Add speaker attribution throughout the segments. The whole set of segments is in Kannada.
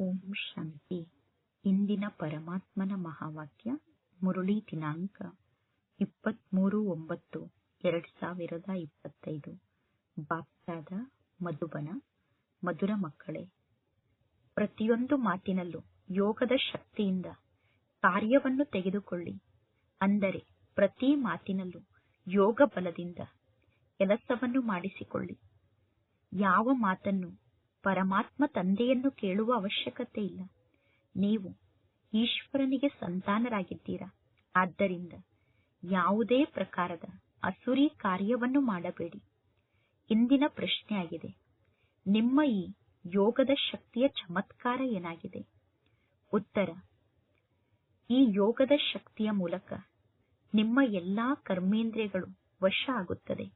Speaker 1: ಓಂ ಶಾಂತಿ. ಇಂದಿನ ಪರಮಾತ್ಮನ ಮಹಾವಾಕ್ಯ, ಮುರುಳಿ ದಿನಾಂಕ, ಇಪ್ಪತ್ಮೂರು ಒಂಬತ್ತು, ಎರಡ್ ಸಾವಿರದ ಇಪ್ಪತ್ತೈದು. ಬಾಪ್ತಾದ ಮಧುಬನ, ಮಧುರ ಮಕ್ಕಳೇ, ಪ್ರತಿಯೊಂದು ಮಾತಿನಲ್ಲೂ ಯೋಗದ ಶಕ್ತಿಯಿಂದ ಕಾರ್ಯವನ್ನು ತೆಗೆದುಕೊಳ್ಳಿ. ಅಂದರೆ ಪ್ರತಿ ಮಾತಿನಲ್ಲೂ ಯೋಗ ಬಲದಿಂದ ಕೆಲಸವನ್ನು ಮಾಡಿಸಿಕೊಳ್ಳಿ. ಯಾವ ಮಾತನ್ನು ಪರಮಾತ್ಮ ತಂದೆಯನ್ನು ಕೇಳುವ ಅವಶ್ಯಕತೆ ಇಲ್ಲ. ನೀವು ಈಶ್ವರನಿಗೆ ಸಂತಾನರಾಗಿದ್ದೀರಾ? ಆದ್ದರಿಂದ ಯಾವುದೇ ಪ್ರಕಾರದ ಅಸುರಿ ಕಾರ್ಯವನ್ನು ಮಾಡಬೇಡಿ. ಇಂದಿನ ಪ್ರಶ್ನೆಯಾಗಿದೆ ನಿಮ್ಮ ಈ ಯೋಗದ ಶಕ್ತಿಯ ಚಮತ್ಕಾರ ಏನಾಗಿದೆ? ಉತ್ತರ, ಈ ಯೋಗದ ಶಕ್ತಿಯ ಮೂಲಕ ನಿಮ್ಮ ಎಲ್ಲಾ ಕರ್ಮೇಂದ್ರಿಯಗಳು ವಶ ಆಗುತ್ತದೆ.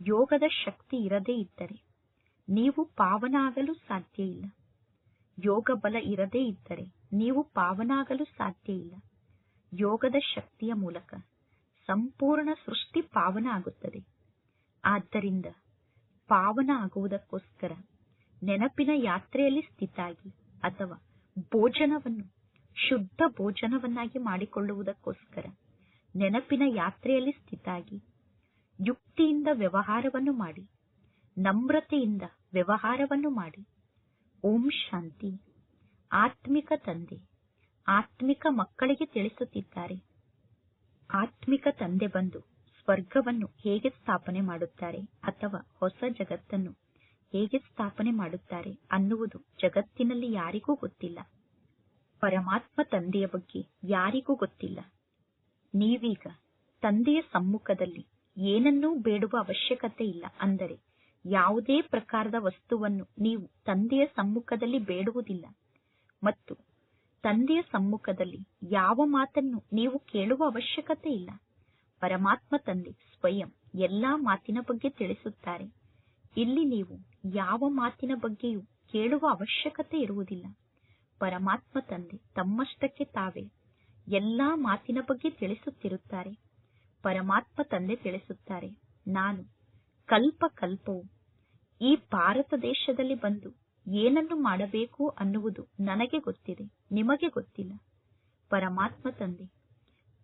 Speaker 1: ಯೋಗದ ಶಕ್ತಿ ಇರದೇ ಇದ್ದರೆ ನೀವು ಪಾವನಾಗಲು ಸಾಧ್ಯ ಇಲ್ಲ. ಯೋಗ ಬಲ ಇರದೇ ಇದ್ದರೆ ನೀವು ಪಾವನಾಗಲು ಸಾಧ್ಯ ಇಲ್ಲ. ಯೋಗದ ಶಕ್ತಿಯ ಮೂಲಕ ಸಂಪೂರ್ಣ ಸೃಷ್ಟಿ ಪಾವನ ಆಗುತ್ತದೆ ಆದ್ದರಿಂದ ಪಾವನ ಆಗುವುದಕ್ಕೋಸ್ಕರ ನೆನಪಿನ ಯಾತ್ರೆಯಲ್ಲಿ ಸ್ಥಿತಾಗಿ ಅಥವಾ ಭೋಜನವನ್ನು, ಶುದ್ಧ ಭೋಜನವನ್ನಾಗಿ ಮಾಡಿಕೊಳ್ಳುವುದಕ್ಕೋಸ್ಕರ ನೆನಪಿನ ಯಾತ್ರೆಯಲ್ಲಿ ಸ್ಥಿತಾಗಿ, ಯುಕ್ತಿಯಿಂದ ವ್ಯವಹಾರವನ್ನು ಮಾಡಿ, ನಮ್ರತೆಯಿಂದ ವ್ಯವಹಾರವನ್ನು ಮಾಡಿ. ಓಂ ಶಾಂತಿ. ಆತ್ಮಿಕ ತಂದೆ. ಆತ್ಮಿಕ ಮಕ್ಕಳಿಗೆ ತಿಳಿಸುತ್ತಿದ್ದಾರೆ. ಆತ್ಮಿಕ ತಂದೆ ಬಂದು ಸ್ವರ್ಗವನ್ನು ಹೇಗೆ ಸ್ಥಾಪನೆ ಮಾಡುತ್ತಾರೆ ಅಥವಾ ಹೊಸ ಜಗತ್ತನ್ನು ಹೇಗೆ ಸ್ಥಾಪನೆ ಮಾಡುತ್ತಾರೆ ಅನ್ನುವುದು ಜಗತ್ತಿನಲ್ಲಿ ಯಾರಿಗೂ ಗೊತ್ತಿಲ್ಲ. ಪರಮಾತ್ಮ ತಂದೆಯ ಬಗ್ಗೆ ಯಾರಿಗೂ ಗೊತ್ತಿಲ್ಲ. ನೀವೀಗ ತಂದೆಯ ಸಮ್ಮುಖದಲ್ಲಿ ಏನನ್ನೂ ಬೇಡುವ ಅವಶ್ಯಕತೆ ಇಲ್ಲ ಅಂದರೆ ಯಾವುದೇ ಪ್ರಕಾರದ ವಸ್ತುವನ್ನು ನೀವು ತಂದೆಯ ಸಮ್ಮುಖದಲ್ಲಿ ಬೇಡುವುದಿಲ್ಲ. ಮತ್ತು ತಂದೆಯ ಸಮ್ಮುಖದಲ್ಲಿ ಯಾವ ಮಾತನ್ನು ನೀವು ಕೇಳುವ ಅವಶ್ಯಕತೆ ಇಲ್ಲ. ಪರಮಾತ್ಮ ತಂದೆ ಸ್ವಯಂ ಎಲ್ಲಾ ಮಾತಿನ ಬಗ್ಗೆ ತಿಳಿಸುತ್ತಾರೆ. ಇಲ್ಲಿ ನೀವು ಯಾವ ಮಾತಿನ ಬಗ್ಗೆಯೂ ಕೇಳುವ ಅವಶ್ಯಕತೆ ಇರುವುದಿಲ್ಲ. ಪರಮಾತ್ಮ ತಂದೆ ತಮ್ಮಷ್ಟಕ್ಕೆ ತಾವೇ ಎಲ್ಲಾ ಮಾತಿನ ಬಗ್ಗೆ ತಿಳಿಸುತ್ತಿರುತ್ತಾರೆ. ಪರಮಾತ್ಮ ತಂದೆ ತಿಳಿಸುತ್ತಾರೆ, ನಾನು ಕಲ್ಪ ಕಲ್ಪವು ಈ ಭಾರತ ದೇಶದಲ್ಲಿ ಬಂದು ಏನನ್ನು ಮಾಡಬೇಕು ಅನ್ನುವುದು ನನಗೆ ಗೊತ್ತಿದೆ, ನಿಮಗೆ ಗೊತ್ತಿಲ್ಲ. ಪರಮಾತ್ಮ ತಂದೆ,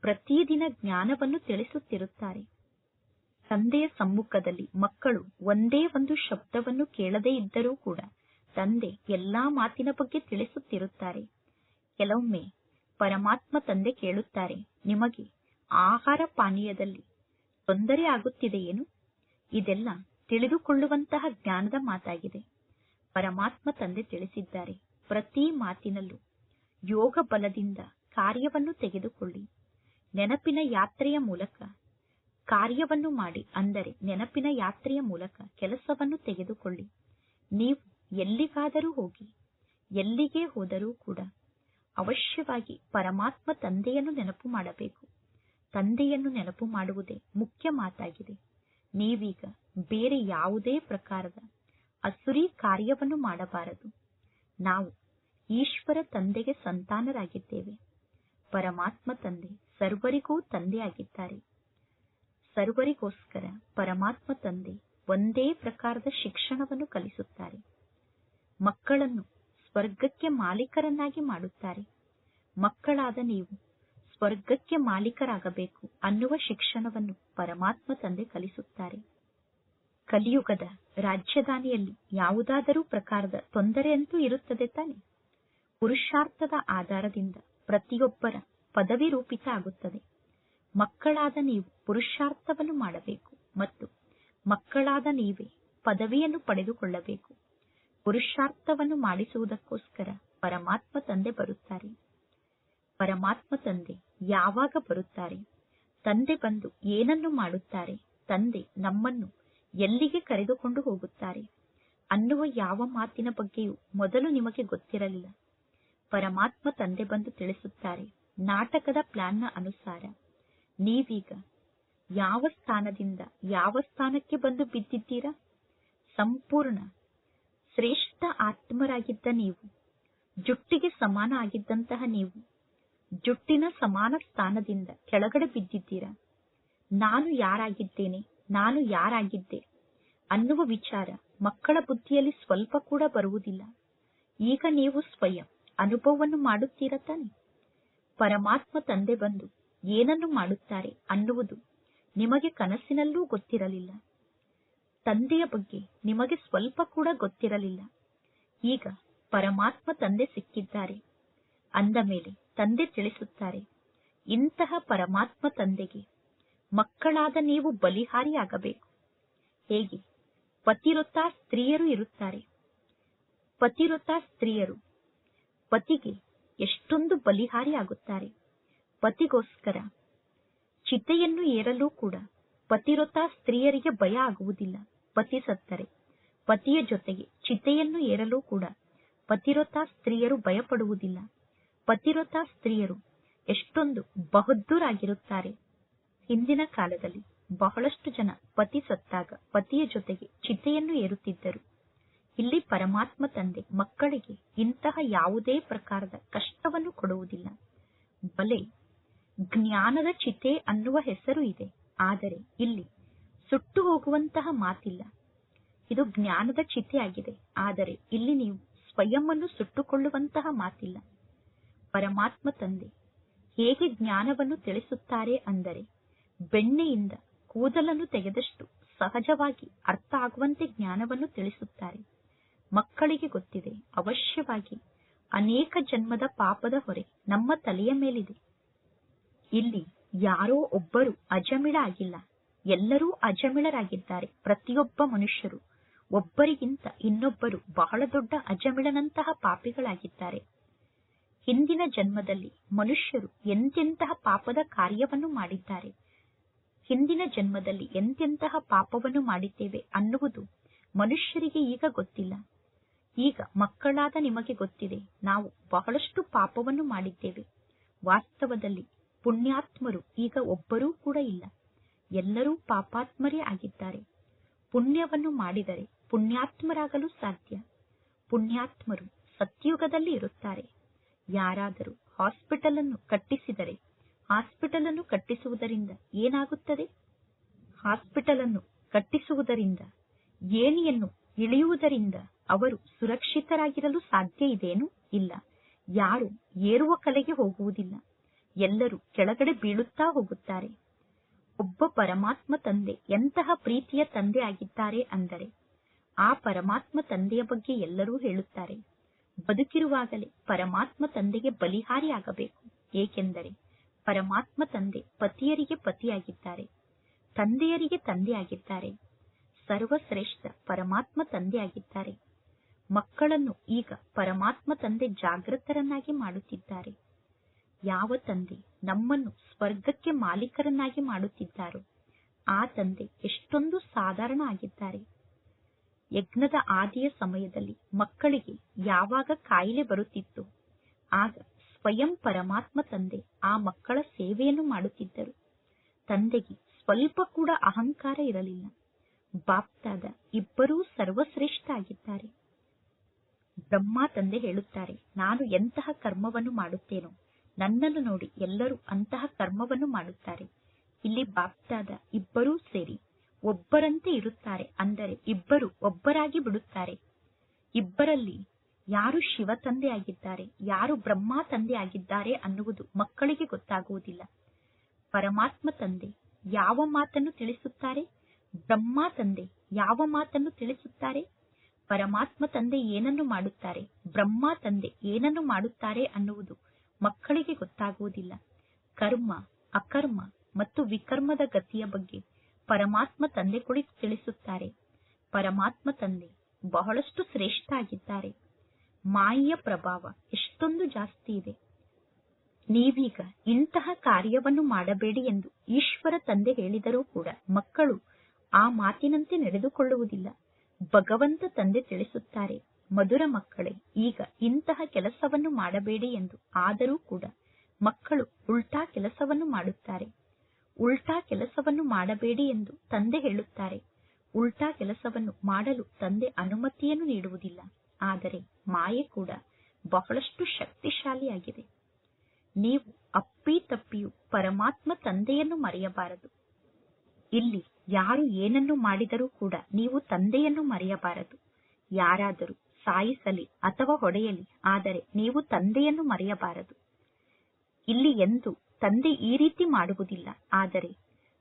Speaker 1: ಪ್ರತಿದಿನ ಜ್ಞಾನವನ್ನು ತಿಳಿಸುತ್ತಿರುತ್ತಾರೆ. ತಂದೆಯ ಸಮ್ಮುಖದಲ್ಲಿ ಮಕ್ಕಳು ಒಂದೇ ಒಂದು ಶಬ್ದವನ್ನು ಕೇಳದೇ ಇದ್ದರೂ ಕೂಡ ತಂದೆ ಎಲ್ಲಾ ಮಾತಿನ ಬಗ್ಗೆ ತಿಳಿಸುತ್ತಿರುತ್ತಾರೆ. ಕೆಲವೊಮ್ಮೆ ಪರಮಾತ್ಮ ತಂದೆ ಕೇಳುತ್ತಾರೆ, ನಿಮಗೆ ಆಹಾರ ಪಾನೀಯದಲ್ಲಿ ತೊಂದರೆ ಆಗುತ್ತಿದೆಯೇನು? ಇದೆಲ್ಲ ತಿಳಿದುಕೊಳ್ಳುವಂತಹ ಜ್ಞಾನದ ಮಾತಾಗಿದೆ. ಪರಮಾತ್ಮ ತಂದೆ ತಿಳಿಸಿದ್ದಾರೆ. ಪ್ರತಿ ಮಾತಿನಲ್ಲೂ ಯೋಗ ಬಲದಿಂದ ಕಾರ್ಯವನ್ನು ತೆಗೆದುಕೊಳ್ಳಿ. ನೆನಪಿನ ಯಾತ್ರೆಯ ಮೂಲಕ ಕಾರ್ಯವನ್ನು ಮಾಡಿ, ಅಂದರೆ ನೆನಪಿನ ಯಾತ್ರೆಯ ಮೂಲಕ ಕೆಲಸವನ್ನು ತೆಗೆದುಕೊಳ್ಳಿ. ನೀವು ಎಲ್ಲಿಗಾದರೂ ಹೋಗಿ, ಎಲ್ಲಿಗೆ ಹೋದರೂ ಕೂಡ ಅವಶ್ಯವಾಗಿ ಪರಮಾತ್ಮ ತಂದೆಯನ್ನು ನೆನಪು ಮಾಡಬೇಕು. ತಂದೆಯನ್ನು ನೆನಪು ಮಾಡುವುದೇ ಮುಖ್ಯ ಮಾತಾಗಿದೆ. ನೀವೀಗ ಬೇರೆ ಯಾವುದೇ ಪ್ರಕಾರದ ಅಸುರಿ ಕಾರ್ಯವನ್ನು ಮಾಡಬಾರದು. ನಾವು ಈಶ್ವರ ತಂದೆಗೆ ಸಂತಾನರಾಗಿದ್ದೇವೆ. ಪರಮಾತ್ಮ ತಂದೆ ಸರ್ವರಿಗೂ ತಂದೆಯಾಗಿದ್ದಾರೆ. ಸರ್ವರಿಗೋಸ್ಕರ ಪರಮಾತ್ಮ ತಂದೆ ಒಂದೇ ಪ್ರಕಾರದ ಶಿಕ್ಷಣವನ್ನು ಕಲಿಸುತ್ತಾರೆ. ಮಕ್ಕಳನ್ನು ಸ್ವರ್ಗಕ್ಕೆ ಮಾಲೀಕರನ್ನಾಗಿ ಮಾಡುತ್ತಾರೆ. ಮಕ್ಕಳಾದ ನೀವು ಸ್ವರ್ಗಕ್ಕೆ ಮಾಲೀಕರಾಗಬೇಕು ಅನ್ನುವ ಶಿಕ್ಷಣವನ್ನು ಪರಮಾತ್ಮ ತಂದೆ ಕಲಿಸುತ್ತಾರೆ. ಕಲಿಯುಗದ ರಾಜ್ಯಧಾನಿಯಲ್ಲಿ ಯಾವುದಾದರೂ ಪ್ರಕಾರದ ತೊಂದರೆಯಂತೂ ಇರುತ್ತದೆ ತಾನೆ. ಪುರುಷಾರ್ಥದ ಆಧಾರದಿಂದ ಪ್ರತಿಯೊಬ್ಬರ ಪದವಿ ರೂಪಿತ ಆಗುತ್ತದೆ. ಮಕ್ಕಳಾದ ನೀವು ಪುರುಷಾರ್ಥವನ್ನು ಮಾಡಬೇಕು ಮತ್ತು ಮಕ್ಕಳಾದ ನೀವೇ ಪದವಿಯನ್ನು ಪಡೆದುಕೊಳ್ಳಬೇಕು. ಪುರುಷಾರ್ಥವನ್ನು ಮಾಡಿಸುವುದಕ್ಕೋಸ್ಕರ ಪರಮಾತ್ಮ ತಂದೆ ಬರುತ್ತಾರೆ. ಪರಮಾತ್ಮ ತಂದೆ ಯಾವಾಗ ಬರುತ್ತಾರೆ? ತಂದೆ ಬಂದು ಏನನ್ನು ಮಾಡುತ್ತಾರೆ? ತಂದೆ ನಮ್ಮನ್ನು ಎಲ್ಲಿಗೆ ಕರೆದುಕೊಂಡು ಹೋಗುತ್ತಾರೆ? ಅನ್ನುವ ಯಾವ ಮಾತಿನ ಬಗ್ಗೆಯೂ ಮೊದಲು ನಿಮಗೆ ಗೊತ್ತಿರಲಿಲ್ಲ. ಪರಮಾತ್ಮ ತಂದೆ ಬಂದು ತಿಳಿಸುತ್ತಾರೆ ನಾಟಕದ ಪ್ಲಾನ್ನ ಅನುಸಾರ. ನೀವೀಗ ಯಾವ ಸ್ಥಾನದಿಂದ ಯಾವ ಸ್ಥಾನಕ್ಕೆ ಬಂದು ಬಿದ್ದಿದ್ದೀರಾ? ಸಂಪೂರ್ಣ ಶ್ರೇಷ್ಠ ಆತ್ಮರಾಗಿದ್ದ ನೀವು, ಜುಟ್ಟಿಗೆ ಸಮಾನ ಆಗಿದ್ದಂತಹ ನೀವು ಜುಟ್ಟಿನ ಸಮಾನ ಸ್ಥಾನದಿಂದ ಕೆಳಗಡೆ ಬಿದ್ದಿದ್ದೀರಾ? ನಾನು ಯಾರಾಗಿದ್ದೇನೆ? ನಾನು ಯಾರಾಗಿದ್ದೆ? ಅನ್ನುವ ವಿಚಾರ ಮಕ್ಕಳ ಬುದ್ಧಿಯಲ್ಲಿ ಸ್ವಲ್ಪ ಕೂಡ ಬರುವುದಿಲ್ಲ. ಈಗ ನೀವು ಸ್ವಯಂ ಅನುಭವವನ್ನು ಮಾಡುತ್ತೀರ ತಾನೆ? ಪರಮಾತ್ಮ ತಂದೆ ಬಂದು ಏನನ್ನು ಮಾಡುತ್ತಾರೆ ಅನ್ನುವುದು ನಿಮಗೆ ಕನಸಿನಲ್ಲೂ ಗೊತ್ತಿರಲಿಲ್ಲ. ತಂದೆಯ ಬಗ್ಗೆ ನಿಮಗೆ ಸ್ವಲ್ಪ ಕೂಡ ಗೊತ್ತಿರಲಿಲ್ಲ. ಈಗ ಪರಮಾತ್ಮ ತಂದೆ ಸಿಕ್ಕಿದ್ದಾರೆ. ಅಂದ ಮೇಲೆ ತಂದೆ ತಿಳಿಸುತ್ತಾರೆ, ಇಂತಹ ಪರಮಾತ್ಮ ತಂದೆಗೆ ಮಕ್ಕಳಾದ ನೀವು ಬಲಿಹಾರಿಯಾಗಬೇಕು. ಹೇಗೆ? ಪತಿರೊತ್ತ ಸ್ತ್ರೀಯರು ಇರುತ್ತಾರೆ. ಪತಿರೊತ್ತ ಸ್ತ್ರೀಯರು ಪತಿಗೆ ಎಷ್ಟೊಂದು ಬಲಿಹಾರಿ ಆಗುತ್ತಾರೆ ಪತಿಗೋಸ್ಕರ ಚಿತೆಯನ್ನು ಏರಲು ಕೂಡ ಪತಿರೊತ್ತ ಸ್ತ್ರೀಯರಿಗೆ ಭಯ ಆಗುವುದಿಲ್ಲ. ಪತಿ ಸತ್ತರೆ, ಪತಿಯ ಜೊತೆಗೆ ಚಿತೆಯನ್ನು ಏರಲು ಕೂಡ ಪತಿರೊತ್ತ ಸ್ತ್ರೀಯರು ಭಯಪಡುವುದಿಲ್ಲ. ಪತಿರೊತ್ತ ಸ್ತ್ರೀಯರು ಎಷ್ಟೊಂದು ಬಹದ್ದೂರಾಗಿರುತ್ತಾರೆ. ಹಿಂದಿನ ಕಾಲದಲ್ಲಿ ಬಹಳಷ್ಟು ಜನ ಪತಿ ಸತ್ತಾಗ ಪತಿಯ ಜೊತೆಗೆ ಚಿತೆಯನ್ನು ಏರುತ್ತಿದ್ದರು. ಇಲ್ಲಿ ಪರಮಾತ್ಮ ತಂದೆ ಮಕ್ಕಳಿಗೆ ಇಂತಹ ಯಾವುದೇ ಪ್ರಕಾರದ ಕಷ್ಟವನ್ನು ಕೊಡುವುದಿಲ್ಲ. ಬಲೆ, ಜ್ಞಾನದ ಚಿತೆ ಅನ್ನುವ ಹೆಸರು ಇದೆ. ಆದರೆ ಇಲ್ಲಿ ಸುಟ್ಟು ಹೋಗುವಂತಹ ಮಾತಿಲ್ಲ. ಇದು ಜ್ಞಾನದ ಚಿತೆ ಆಗಿದೆ ಆದರೆ ಇಲ್ಲಿ ನೀವು ಸ್ವಯಂ ಅನ್ನು ಸುಟ್ಟುಕೊಳ್ಳುವಂತಹ ಮಾತಿಲ್ಲ. ಪರಮಾತ್ಮ ತಂದೆ. ಹೇಗೆ ಜ್ಞಾನವನ್ನು ತಿಳಿಸುತ್ತಾರೆ ಅಂದರೆ ಬೆಣ್ಣೆಯಿಂದ ಕೂದಲನ್ನು ತೆಗೆದಷ್ಟು ಸಹಜವಾಗಿ ಅರ್ಥ ಆಗುವಂತೆ ಜ್ಞಾನವನ್ನು ತಿಳಿಸುತ್ತಾರೆ. ಮಕ್ಕಳಿಗೆ ಗೊತ್ತಿದೆ, ಅವಶ್ಯವಾಗಿ ಅನೇಕ ಜನ್ಮದ ಪಾಪದ ಹೊರೆ ನಮ್ಮ ತಲೆಯ ಮೇಲಿದೆ. ಇಲ್ಲಿ ಯಾರೋ ಒಬ್ಬರು ಅಜಮಿಳ ಆಗಿಲ್ಲ ಎಲ್ಲರೂ ಅಜಮಿಳರಾಗಿದ್ದಾರೆ. ಪ್ರತಿಯೊಬ್ಬ ಮನುಷ್ಯರು ಒಬ್ಬರಿಗಿಂತ ಇನ್ನೊಬ್ಬರು ಬಹಳ ದೊಡ್ಡ ಅಜಮಿಳನಂತಹ ಪಾಪಿಗಳಾಗಿದ್ದಾರೆ. ಹಿಂದಿನ ಜನ್ಮದಲ್ಲಿ ಮನುಷ್ಯರು ಎಂತೆಂತಹ ಪಾಪದ ಕಾರ್ಯವನ್ನು ಮಾಡಿದ್ದಾರೆ? ಹಿಂದಿನ ಜನ್ಮದಲ್ಲಿ ಎಂತೆಂತಹ ಪಾಪವನ್ನು ಮಾಡಿದ್ದೇವೆ ಅನ್ನುವುದು ಮನುಷ್ಯರಿಗೆ ಈಗ ಗೊತ್ತಿಲ್ಲ. ಈಗ ಮಕ್ಕಳಾದ ನಿಮಗೆ ಗೊತ್ತಿದೆ, ನಾವು ಬಹಳಷ್ಟು ಪಾಪವನ್ನು ಮಾಡಿದ್ದೇವೆ. ವಾಸ್ತವದಲ್ಲಿ ಪುಣ್ಯಾತ್ಮರು ಈಗ ಒಬ್ಬರೂ ಕೂಡ ಇಲ್ಲ. ಎಲ್ಲರೂ ಪಾಪಾತ್ಮರೇ ಆಗಿದ್ದಾರೆ. ಪುಣ್ಯವನ್ನು ಮಾಡಿದರೆ ಪುಣ್ಯಾತ್ಮರಾಗಲು ಸಾಧ್ಯ. ಪುಣ್ಯಾತ್ಮರು ಸತ್ಯುಗದಲ್ಲಿ ಇರುತ್ತಾರೆ. ಯಾರಾದರೂ ಹಾಸ್ಪಿಟಲ್ ಅನ್ನು ಕಟ್ಟಿಸಿದರೆ ಹಾಸ್ಪಿಟಲ್ ಅನ್ನು ಕಟ್ಟಿಸುವುದರಿಂದ ಏನಾಗುತ್ತದೆ? ಹಾಸ್ಪಿಟಲ್ ಅನ್ನು ಕಟ್ಟಿಸುವುದರಿಂದ, ಏಣಿಯನ್ನು ಇಳಿಯುವುದರಿಂದ ಅವರು ಸುರಕ್ಷಿತರಾಗಿರಲು ಸಾಧ್ಯ ಇದೇನು ಇಲ್ಲ. ಯಾರು ಏರುವ ಕಲೆಗೆ ಹೋಗುವುದಿಲ್ಲ. ಎಲ್ಲರೂ ಕೆಳಗಡೆ ಬೀಳುತ್ತಾ ಹೋಗುತ್ತಾರೆ. ಒಬ್ಬ ಪರಮಾತ್ಮ ತಂದೆ ಎಂತಹ ಪ್ರೀತಿಯ ತಂದೆ ಆಗಿದ್ದಾರೆ ಅಂದರೆ, ಆ ಪರಮಾತ್ಮ ತಂದೆಯ ಬಗ್ಗೆ ಎಲ್ಲರೂ ಹೇಳುತ್ತಾರೆ. ಬದುಕಿರುವಾಗಲೇ ಪರಮಾತ್ಮ ತಂದೆಗೆ ಬಲಿಹಾರಿಯಾಗಬೇಕು. ಏಕೆಂದರೆ ಪರಮಾತ್ಮ ತಂದೆ ಪತಿಯರಿಗೆ ಪತಿಯಾಗಿದ್ದಾರೆ. ತಂದೆಯರಿಗೆ ತಂದೆಯಾಗಿದ್ದಾರೆ. ಸರ್ವಶ್ರೇಷ್ಠ ಪರಮಾತ್ಮ ತಂದೆಯಾಗಿದ್ದಾರೆ. ಮಕ್ಕಳನ್ನು ಈಗ ಪರಮಾತ್ಮ ತಂದೆ ಜಾಗೃತರನ್ನಾಗಿ ಮಾಡುತ್ತಿದ್ದಾರೆ. ಯಾವ ತಂದೆ ನಮ್ಮನ್ನು ಸ್ವರ್ಗಕ್ಕೆ ಮಾಲೀಕರನ್ನಾಗಿ ಮಾಡುತ್ತಿದ್ದಾರೋ, ಆ ತಂದೆ ಎಷ್ಟೊಂದು ಸಾಧಾರಣ ಆಗಿದ್ದಾರೆ. ಯಜ್ಞದ ಆದಿಯ ಸಮಯದಲ್ಲಿ ಮಕ್ಕಳಿಗೆ ಯಾವಾಗ ಕಾಯಿಲೆ ಬರುತ್ತಿತ್ತು, ಆಗ ಸ್ವಯಂ ಪರಮಾತ್ಮ ತಂದೆ ಆ ಮಕ್ಕಳ ಸೇವೆಯನ್ನು ಮಾಡುತ್ತಿದ್ದರು. ತಂದೆಗೆ ಸ್ವಲ್ಪ ಕೂಡ ಅಹಂಕಾರ ಇರಲಿಲ್ಲ. ಬಾಪ್ತಾದ ಇಬ್ಬರೂ ಸರ್ವಶ್ರೇಷ್ಠ ಆಗಿದ್ದಾರೆ ಬ್ರಹ್ಮ ತಂದೆ ಹೇಳುತ್ತಾರೆ, ನಾನು ಎಂತಹ ಕರ್ಮವನ್ನು ಮಾಡುತ್ತೇನೋ, ನನ್ನನ್ನು ನೋಡಿ ಎಲ್ಲರೂ ಅಂತಹ ಕರ್ಮವನ್ನು ಮಾಡುತ್ತಾರೆ. ಇಲ್ಲಿ ಬಾಪ್ತಾದ ಇಬ್ಬರೂ ಸೇರಿ ಒಬ್ಬರಂತೆ ಇರುತ್ತಾರೆ. ಅಂದರೆ ಇಬ್ಬರು ಒಬ್ಬರಾಗಿ ಬಿಡುತ್ತಾರೆ. ಇಬ್ಬರಲ್ಲಿ ಯಾರು ಶಿವ ತಂದೆ ಆಗಿದ್ದಾರೆ, ಯಾರು ಬ್ರಹ್ಮ ತಂದೆ ಆಗಿದ್ದಾರೆ ಅನ್ನುವುದು ಮಕ್ಕಳಿಗೆ ಗೊತ್ತಾಗುವುದಿಲ್ಲ. ಪರಮಾತ್ಮ ತಂದೆ ಯಾವ ಮಾತನ್ನು ತಿಳಿಸುತ್ತಾರೆ? ಬ್ರಹ್ಮ ತಂದೆ ಯಾವ ಮಾತನ್ನು ತಿಳಿಸುತ್ತಾರೆ? ಪರಮಾತ್ಮ ತಂದೆ ಏನನ್ನು ಮಾಡುತ್ತಾರೆ? ಬ್ರಹ್ಮ ತಂದೆ ಏನನ್ನು ಮಾಡುತ್ತಾರೆ ಅನ್ನುವುದು ಮಕ್ಕಳಿಗೆ ಗೊತ್ತಾಗುವುದಿಲ್ಲ. ಕರ್ಮ, ಅಕರ್ಮ ಮತ್ತು ವಿಕರ್ಮದ ಗತಿಯ ಬಗ್ಗೆ ಪರಮಾತ್ಮ ತಂದೆ ಕುಳಿತು ತಿಳಿಸುತ್ತಾರೆ. ಪರಮಾತ್ಮ ತಂದೆ ಬಹಳಷ್ಟು ಶ್ರೇಷ್ಠ ಆಗಿದ್ದಾರೆ ಮಾಯೆಯ ಪ್ರಭಾವ ಎಷ್ಟೊಂದು ಜಾಸ್ತಿ ಇದೆ. ನೀವೀಗ ಇಂತಹ ಕಾರ್ಯವನ್ನು ಮಾಡಬೇಡಿ ಎಂದು ಈಶ್ವರ ತಂದೆ ಹೇಳಿದರೂ ಕೂಡ ಮಕ್ಕಳು ಆ ಮಾತಿನಂತೆ ನಡೆದುಕೊಳ್ಳುವುದಿಲ್ಲ. ಭಗವಂತ ತಂದೆ ತಿಳಿಸುತ್ತಾರೆ, ಮಧುರ ಮಕ್ಕಳೇ, ಈಗ ಇಂತಹ ಕೆಲಸವನ್ನು ಮಾಡಬೇಡಿ ಎಂದು. ಆದರೂ ಕೂಡ ಮಕ್ಕಳು ಉಲ್ಟಾ ಕೆಲಸವನ್ನು ಮಾಡುತ್ತಾರೆ. ಉಲ್ಟಾ ಕೆಲಸವನ್ನು ಮಾಡಬೇಡಿ ಎಂದು ತಂದೆ ಹೇಳುತ್ತಾರೆ. ಉಲ್ಟಾ ಕೆಲಸವನ್ನು ಮಾಡಲು ತಂದೆ ಅನುಮತಿಯನ್ನು ನೀಡುವುದಿಲ್ಲ. ಆದರೆ ಮಾಯೆ ಕೂಡ ಬಹಳಷ್ಟು ಶಕ್ತಿಶಾಲಿಯಾಗಿದೆ. ನೀವು ಅಪ್ಪಿ ತಪ್ಪಿಯು ಪರಮಾತ್ಮ ತಂದೆಯನ್ನು ಮರೆಯಬಾರದು. ಇಲ್ಲಿ ಯಾರು ಏನನ್ನು ಮಾಡಿದರೂ ಕೂಡ ನೀವು ತಂದೆಯನ್ನು ಮರೆಯಬಾರದು. ಯಾರಾದರೂ ಸಾಯಿಸಲಿ ಅಥವಾ ಹೊಡೆಯಲಿ, ಆದರೆ ನೀವು ತಂದೆಯನ್ನು ಮರೆಯಬಾರದು. ಇಲ್ಲಿ ಎಂದು ತಂದೆ ಈ ರೀತಿ ಮಾಡುವುದಿಲ್ಲ. ಆದರೆ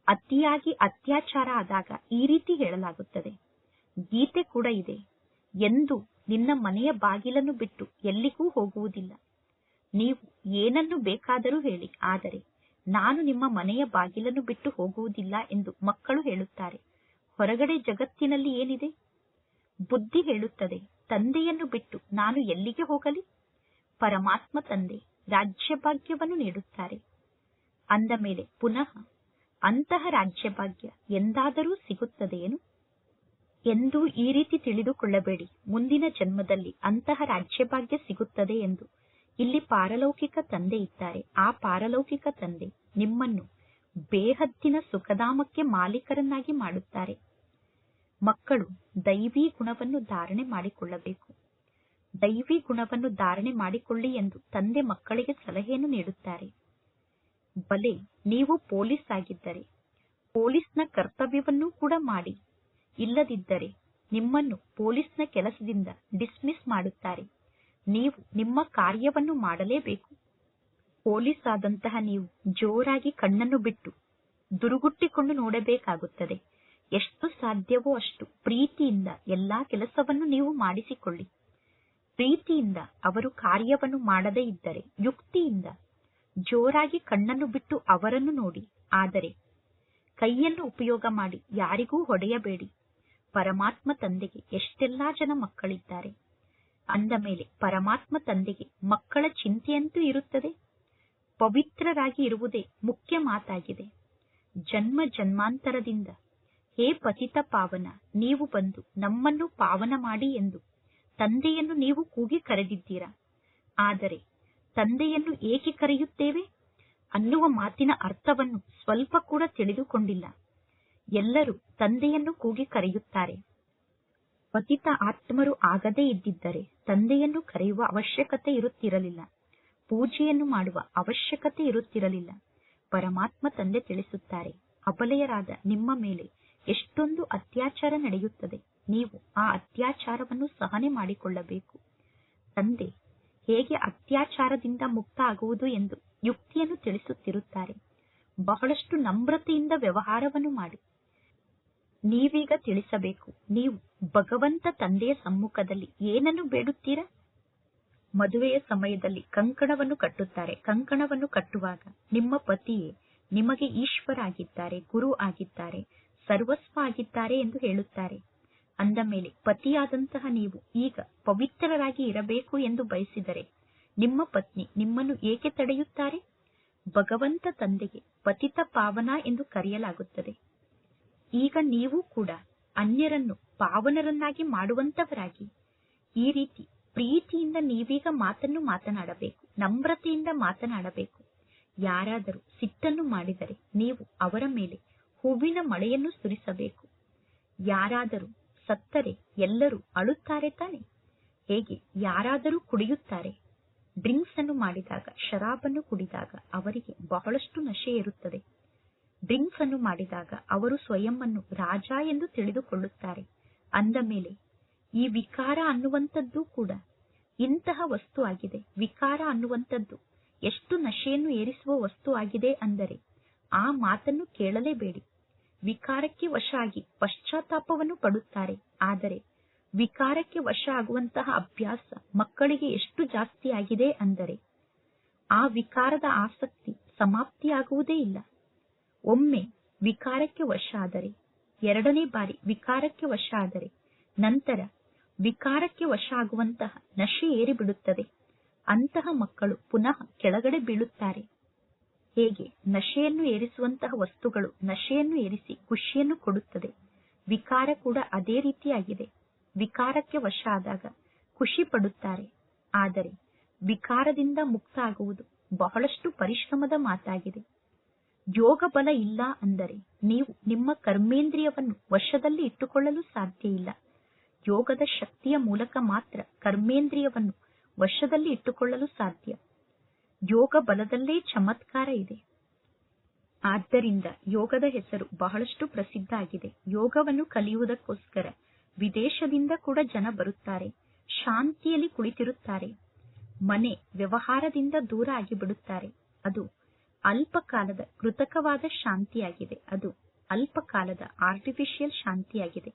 Speaker 1: ಅತಿಯಾಗಿ ಅತ್ಯಾಚಾರ ಆದಾಗ ಈ ರೀತಿ ಹೇಳಲಾಗುತ್ತದೆ. ಗೀತೆ ಕೂಡ ಇದೆ. ಎಂದು ನಿನ್ನ ಮನೆಯ ಬಾಗಿಲನ್ನು ಬಿಟ್ಟು ಎಲ್ಲಿಗೂ ಹೋಗುವುದಿಲ್ಲ. ನೀವು ಏನನ್ನು ಬೇಕಾದರೂ ಹೇಳಿ. ಆದರೆ ನಾನು ನಿಮ್ಮ ಮನೆಯ ಬಾಗಿಲನ್ನು ಬಿಟ್ಟು ಹೋಗುವುದಿಲ್ಲ ಎಂದು ಮಕ್ಕಳು ಹೇಳುತ್ತಾರೆ. ಹೊರಗಡೆ ಜಗತ್ತಿನಲ್ಲಿ ಏನಿದೆ? ಬುದ್ಧಿ ಹೇಳುತ್ತದೆ, ತಂದೆಯನ್ನು ಬಿಟ್ಟು ನಾನು ಎಲ್ಲಿಗೆ ಹೋಗಲಿ? ಪರಮಾತ್ಮ ತಂದೆ ರಾಜ್ಯಭಾಗ್ಯವನ್ನು ನೀಡುತ್ತಾರೆ. ಅಂದ ಮೇಲೆ ಪುನಃ, ಅಂತಹ ರಾಜ್ಯಭಾಗ್ಯ ಎಂದಾದರೂ ಸಿಗುತ್ತದೆಯೇನು? ಎಂದು ಈ ರೀತಿ ತಿಳಿದುಕೊಳ್ಳಬೇಡಿ. ಮುಂದಿನ ಜನ್ಮದಲ್ಲಿ ಅಂತಹ ರಾಜ್ಯಭಾಗ್ಯ ಸಿಗುತ್ತದೆ ಎಂದು ಇಲ್ಲಿ ಪಾರಲೌಕಿಕ ತಂದೆ ಇದ್ದಾರೆ. ಆ ಪಾರಲೌಕಿಕ ತಂದೆ ನಿಮ್ಮನ್ನು ಬೇಹದ್ದಿನ ಸುಖಧಾಮಕ್ಕೆ ಮಾಲೀಕರನ್ನಾಗಿ ಮಾಡುತ್ತಾರೆ. ಮಕ್ಕಳು ದೈವಿ ಗುಣವನ್ನು ಧಾರಣೆ ಮಾಡಿಕೊಳ್ಳಬೇಕು. ದೈವಿ ಗುಣವನ್ನು ಧಾರಣೆ ಮಾಡಿಕೊಳ್ಳಿ ಎಂದು ತಂದೆ ಮಕ್ಕಳಿಗೆ ಸಲಹೆಯನ್ನು ನೀಡುತ್ತಾರೆ. ಬಲೆ, ನೀವು ಪೊಲೀಸ್ ಆಗಿದ್ದರೆ ಪೊಲೀಸ್ನ ಕರ್ತವ್ಯವನ್ನೂ ಕೂಡ ಮಾಡಿ. ಇಲ್ಲದಿದ್ದರೆ ನಿಮ್ಮನ್ನು ಪೊಲೀಸ್ನ ಕೆಲಸದಿಂದ ಡಿಸ್ಮಿಸ್ ಮಾಡುತ್ತಾರೆ. ನೀವು ನಿಮ್ಮ ಕಾರ್ಯವನ್ನು ಮಾಡಲೇಬೇಕು. ಪೊಲೀಸ್ ಆದಂತಹ ನೀವು ಜೋರಾಗಿ ಕಣ್ಣನ್ನು ಬಿಟ್ಟು ದುರುಗುಟ್ಟಿಕೊಂಡು ನೋಡಬೇಕಾಗುತ್ತದೆ. ಎಷ್ಟು ಸಾಧ್ಯವೋ ಅಷ್ಟು ಪ್ರೀತಿಯಿಂದ ಎಲ್ಲಾ ಕೆಲಸವನ್ನು ನೀವು ಮಾಡಿಸಿಕೊಳ್ಳಿ. ಪ್ರೀತಿಯಿಂದ ಅವರು ಕಾರ್ಯವನ್ನು ಮಾಡದೇ ಇದ್ದರೆ, ಯುಕ್ತಿಯಿಂದ ಜೋರಾಗಿ ಕಣ್ಣನ್ನು ಬಿಟ್ಟು ಅವರನ್ನು ನೋಡಿ. ಆದರೆ ಕೈಯನ್ನು ಉಪಯೋಗ ಮಾಡಿ ಯಾರಿಗೂ ಹೊಡೆಯಬೇಡಿ. ಪರಮಾತ್ಮ ತಂದೆಗೆ ಎಷ್ಟೆಲ್ಲಾ ಜನ ಮಕ್ಕಳಿದ್ದಾರೆ. ಅಂದ ಮೇಲೆ ಪರಮಾತ್ಮ ತಂದೆಗೆ ಮಕ್ಕಳ ಚಿಂತೆಯಂತೂ ಇರುತ್ತದೆ. ಪವಿತ್ರರಾಗಿ ಇರುವುದೇ ಮುಖ್ಯ ಮಾತಾಗಿದೆ. ಜನ್ಮ ಜನ್ಮಾಂತರದಿಂದ, ಹೇ ಪತಿತ ಪಾವನ, ನೀವು ಬಂದು ನಮ್ಮನ್ನು ಪಾವನ ಮಾಡಿ ಎಂದು ತಂದೆಯನ್ನು ನೀವು ಕೂಗಿ ಕರೆದಿದ್ದೀರಾ? ಆದರೆ ತಂದೆಯನ್ನು ಏಕೆ ಕರೆಯುತ್ತೇವೆ? ಅನ್ನುವ ಮಾತಿನ ಅರ್ಥವನ್ನು ಸ್ವಲ್ಪ ಕೂಡ ತಿಳಿದುಕೊಂಡಿಲ್ಲ. ಎಲ್ಲರೂ ತಂದೆಯನ್ನು ಕೂಗಿ ಕರೆಯುತ್ತಾರೆ. ಪತಿತ ಆತ್ಮರು ಆಗದೇ ಇದ್ದಿದ್ದರೆ ತಂದೆಯನ್ನು ಕರೆಯುವ ಅವಶ್ಯಕತೆ ಇರುತ್ತಿರಲಿಲ್ಲ. ಪೂಜೆಯನ್ನು ಮಾಡುವ ಅವಶ್ಯಕತೆ ಇರುತ್ತಿರಲಿಲ್ಲ. ಪರಮಾತ್ಮ ತಂದೆ ತಿಳಿಸುತ್ತಾರೆ, ಅಬಲೆಯರಾದ ನಿಮ್ಮ ಮೇಲೆ ಎಷ್ಟೊಂದು ಅತ್ಯಾಚಾರ ನಡೆಯುತ್ತದೆ. ನೀವು ಆ ಅತ್ಯಾಚಾರವನ್ನು ಸಹನೆ ಮಾಡಿಕೊಳ್ಳಬೇಕು. ತಂದೆ ಹೇಗೆ ಅತ್ಯಾಚಾರದಿಂದ ಮುಕ್ತ ಆಗುವುದು ಎಂದು ಯುಕ್ತಿಯನ್ನು ತಿಳಿಸುತ್ತಿರುತ್ತಾರೆ. ಬಹಳಷ್ಟು ನಮ್ರತೆಯಿಂದ ವ್ಯವಹಾರವನ್ನು ಮಾಡಿ. ನೀವೀಗ ತಿಳಿಸಬೇಕು, ನೀವು ಭಗವಂತ ತಂದೆಯ ಸಮ್ಮುಖದಲ್ಲಿ ಏನನ್ನು ಬೇಡುತ್ತೀರಾ? ಮದುವೆಯ ಸಮಯದಲ್ಲಿ ಕಂಕಣವನ್ನು ಕಟ್ಟುತ್ತಾರೆ. ಕಂಕಣವನ್ನು ಕಟ್ಟುವಾಗ ನಿಮ್ಮ ಪತಿಯೇ ನಿಮಗೆ ಈಶ್ವರ ಆಗಿದ್ದಾರೆ, ಗುರು ಆಗಿದ್ದಾರೆ, ಸರ್ವಸ್ವ ಆಗಿದ್ದಾರೆ ಎಂದು ಹೇಳುತ್ತಾರೆ. ಅಂದ ಮೇಲೆ, ಪತಿಯಾದಂತಹ ನೀವು ಈಗ ಪವಿತ್ರರಾಗಿ ಇರಬೇಕು ಎಂದು ಬಯಸಿದರೆ ನಿಮ್ಮ ಪತ್ನಿ ನಿಮ್ಮನ್ನು ಏಕೆ ತಡೆಯುತ್ತಾರೆ? ಭಗವಂತ ತಂದೆಗೆ ಪತಿತ ಪಾವನ ಎಂದು ಕರೆಯಲಾಗುತ್ತದೆ. ಈಗ ನೀವು ಕೂಡ ಅನ್ಯರನ್ನು ಪಾವನರನ್ನಾಗಿ ಮಾಡುವಂತವರಾಗಿ. ಈ ರೀತಿ ಪ್ರೀತಿಯಿಂದ ನೀವೀಗ ಮಾತನ್ನು ಮಾತನಾಡಬೇಕು, ನಮ್ರತೆಯಿಂದ ಮಾತನಾಡಬೇಕು. ಯಾರಾದರೂ ಸಿಟ್ಟನ್ನು ಮಾಡಿದರೆ ನೀವು ಅವರ ಮೇಲೆ ಹೂವಿನ ಮಳೆಯನ್ನು ಸುರಿಸಬೇಕು. ಯಾರಾದರೂ ಸತ್ತರೆ ಎಲ್ಲರೂ ಅಳುತ್ತಾರೆ ತಾನೆ? ಹೇಗೆ ಯಾರಾದರೂ ಕುಡಿಯುತ್ತಾರೆ? ಡ್ರಿಂಕ್ಸ್ ಅನ್ನು ಮಾಡಿದಾಗ, ಶರಾಬನ್ನು ಕುಡಿದಾಗ ಅವರಿಗೆ ಬಹಳಷ್ಟು ನಶೆ ಇರುತ್ತದೆ ಡ್ರಿಂಕ್ಸ್ ಅನ್ನು ಮಾಡಿದಾಗ ಅವರು ಸ್ವಯಂ ಅನ್ನು ರಾಜ ಎಂದು ತಿಳಿದುಕೊಳ್ಳುತ್ತಾರೆ. ಅಂದ ಮೇಲೆ, ಈ ವಿಕಾರ ಅನ್ನುವಂಥದ್ದು ಕೂಡ ಇಂತಹ ವಸ್ತು ಆಗಿದೆ. ವಿಕಾರ ಅನ್ನುವಂಥದ್ದು ಎಷ್ಟು ನಶೆಯನ್ನು ಏರಿಸುವ ವಸ್ತು ಆಗಿದೆ ಅಂದರೆ, ಆ ಮಾತನ್ನು ಕೇಳಲೇಬೇಡಿ. ವಿಕಾರಕ್ಕೆ ವಶಾಗಿ ಪಶ್ಚಾತ್ತಾಪವನ್ನು ಪಡುತ್ತಾರೆ. ಆದರೆ ವಿಕಾರಕ್ಕೆ ವಶ ಆಗುವಂತಹ ಅಭ್ಯಾಸ ಮಕ್ಕಳಿಗೆ ಎಷ್ಟು ಜಾಸ್ತಿ ಆಗಿದೆ ಅಂದರೆ ಆ ವಿಕಾರದ ಆಸಕ್ತಿ ಸಮಾಪ್ತಿಯಾಗುವುದೇ ಇಲ್ಲ. ಒಮ್ಮೆ ವಿಕಾರಕ್ಕೆ ವಶ ಆದರೆ ಎರಡನೇ ಬಾರಿ ವಿಕಾರಕ್ಕೆ ವಶ ಆದರೆ ನಂತರ ವಿಕಾರಕ್ಕೆ ವಶ ಆಗುವಂತಹ ನಶೆ ಏರಿಬಿಡುತ್ತದೆ. ಅಂತಹ ಮಕ್ಕಳು ಪುನಃ ಕೆಳಗಡೆ ಬೀಳುತ್ತಾರೆ. ಹೇಗೆ? ನಶೆಯನ್ನು ಏರಿಸುವಂತಹ ವಸ್ತುಗಳು, ನಶೆಯನ್ನು ಏರಿಸಿ ಖುಷಿಯನ್ನು ಕೊಡುತ್ತದೆ. ವಿಕಾರ ಕೂಡ ಅದೇ ರೀತಿಯಾಗಿದೆ. ವಿಕಾರಕ್ಕೆ ವಶ ಆದಾಗ ಖುಷಿ ಪಡುತ್ತಾರೆ. ಆದರೆ ವಿಕಾರದಿಂದ ಮುಕ್ತ ಆಗುವುದು ಬಹಳಷ್ಟು ಪರಿಶ್ರಮದ ಮಾತಾಗಿದೆ. ಯೋಗ ಬಲ ಇಲ್ಲ ಅಂದರೆ ನೀವು ನಿಮ್ಮ ಕರ್ಮೇಂದ್ರಿಯವನ್ನು ವಶದಲ್ಲಿ ಇಟ್ಟುಕೊಳ್ಳಲು ಸಾಧ್ಯ ಇಲ್ಲ. ಯೋಗದ ಶಕ್ತಿಯ ಮೂಲಕ ಮಾತ್ರ ಕರ್ಮೇಂದ್ರಿಯವನ್ನು ವಶದಲ್ಲಿ ಇಟ್ಟುಕೊಳ್ಳಲು ಸಾಧ್ಯ. ಯೋಗ ಬಲದಲ್ಲೇ ಚಮತ್ಕಾರ ಇದೆ. ಆದ್ದರಿಂದ ಯೋಗದ ಹೆಸರು ಬಹಳಷ್ಟು ಪ್ರಸಿದ್ಧ ಆಗಿದೆ ಯೋಗವನ್ನು ಕಲಿಯುವುದಕ್ಕೋಸ್ಕರ ವಿದೇಶದಿಂದ ಕೂಡ ಜನ ಬರುತ್ತಾರೆ. ಶಾಂತಿಯಲ್ಲಿ ಕುಳಿತಿರುತ್ತಾರೆ. ಮನೆ ವ್ಯವಹಾರದಿಂದ ದೂರ ಆಗಿಬಿಡುತ್ತಾರೆ. ಅದು ಅಲ್ಪಕಾಲದ ಕೃತಕವಾದ ಶಾಂತಿಯಾಗಿದೆ. ಅದು ಅಲ್ಪಕಾಲದ ಆರ್ಟಿಫಿಷಿಯಲ್ ಶಾಂತಿಯಾಗಿದೆ.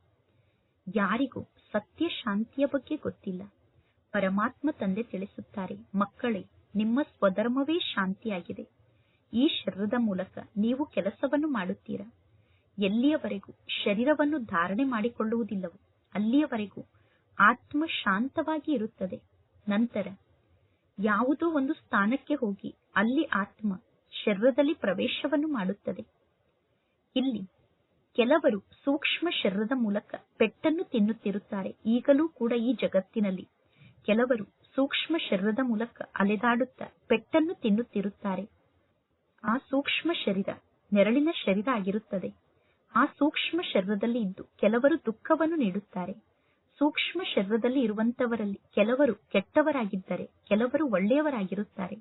Speaker 1: ಯಾರಿಗೂ ಸತ್ಯ ಶಾಂತಿಯ ಬಗ್ಗೆ ಗೊತ್ತಿಲ್ಲ. ಪರಮಾತ್ಮ ತಂದೆ ತಿಳಿಸುತ್ತಾರೆ, ಮಕ್ಕಳೇ ನಿಮ್ಮ ಸ್ವಧರ್ಮವೇ ಶಾಂತಿಯಾಗಿದೆ. ಈ ಶರೀರದ ಮೂಲಕ ನೀವು ಕೆಲಸವನ್ನು ಮಾಡುತ್ತೀರಾ? ಎಲ್ಲಿಯವರೆಗೂ ಶರೀರವನ್ನು ಧಾರಣೆ ಮಾಡಿಕೊಳ್ಳುವುದಿಲ್ಲವೋ, ಅಲ್ಲಿಯವರೆಗೂ ಆತ್ಮ ಶಾಂತವಾಗಿ ಇರುತ್ತದೆ. ನಂತರ ಯಾವುದೋ ಒಂದು ಸ್ಥಾನಕ್ಕೆ ಹೋಗಿ ಅಲ್ಲಿ ಆತ್ಮ ಶರೀರದಲ್ಲಿ ಪ್ರವೇಶವನ್ನು ಮಾಡುತ್ತದೆ. ಇಲ್ಲಿ ಕೆಲವರು ಸೂಕ್ಷ್ಮ ಶರೀರದ ಮೂಲಕ ಪೆಟ್ಟನ್ನು ತಿನ್ನುತ್ತಿರುತ್ತಾರೆ. ಈಗಲೂ ಕೂಡ ಈ ಜಗತ್ತಿನಲ್ಲಿ ಕೆಲವರು ಸೂಕ್ಷ್ಮ ಶರೀರದ ಮೂಲಕ ಅಲೆದಾಡುತ್ತಾ ಪೆಟ್ಟನ್ನು ತಿನ್ನುತ್ತಿರುತ್ತಾರೆ. ಆ ಸೂಕ್ಷ್ಮ ಶರೀರ ನೆರಳಿನ ಶರೀರ ಆಗಿರುತ್ತದೆ. ಆ ಸೂಕ್ಷ್ಮ ಶರೀರದಲ್ಲಿ ಇದ್ದು ಕೆಲವರು ದುಃಖವನ್ನು ನೀಡುತ್ತಾರೆ. ಸೂಕ್ಷ್ಮ ಶರೀರದಲ್ಲಿ ಇರುವಂತವರಲ್ಲಿ ಕೆಲವರು ಕೆಟ್ಟವರಾಗಿದ್ದರೆ ಕೆಲವರು ಒಳ್ಳೆಯವರಾಗಿರುತ್ತಾರೆ.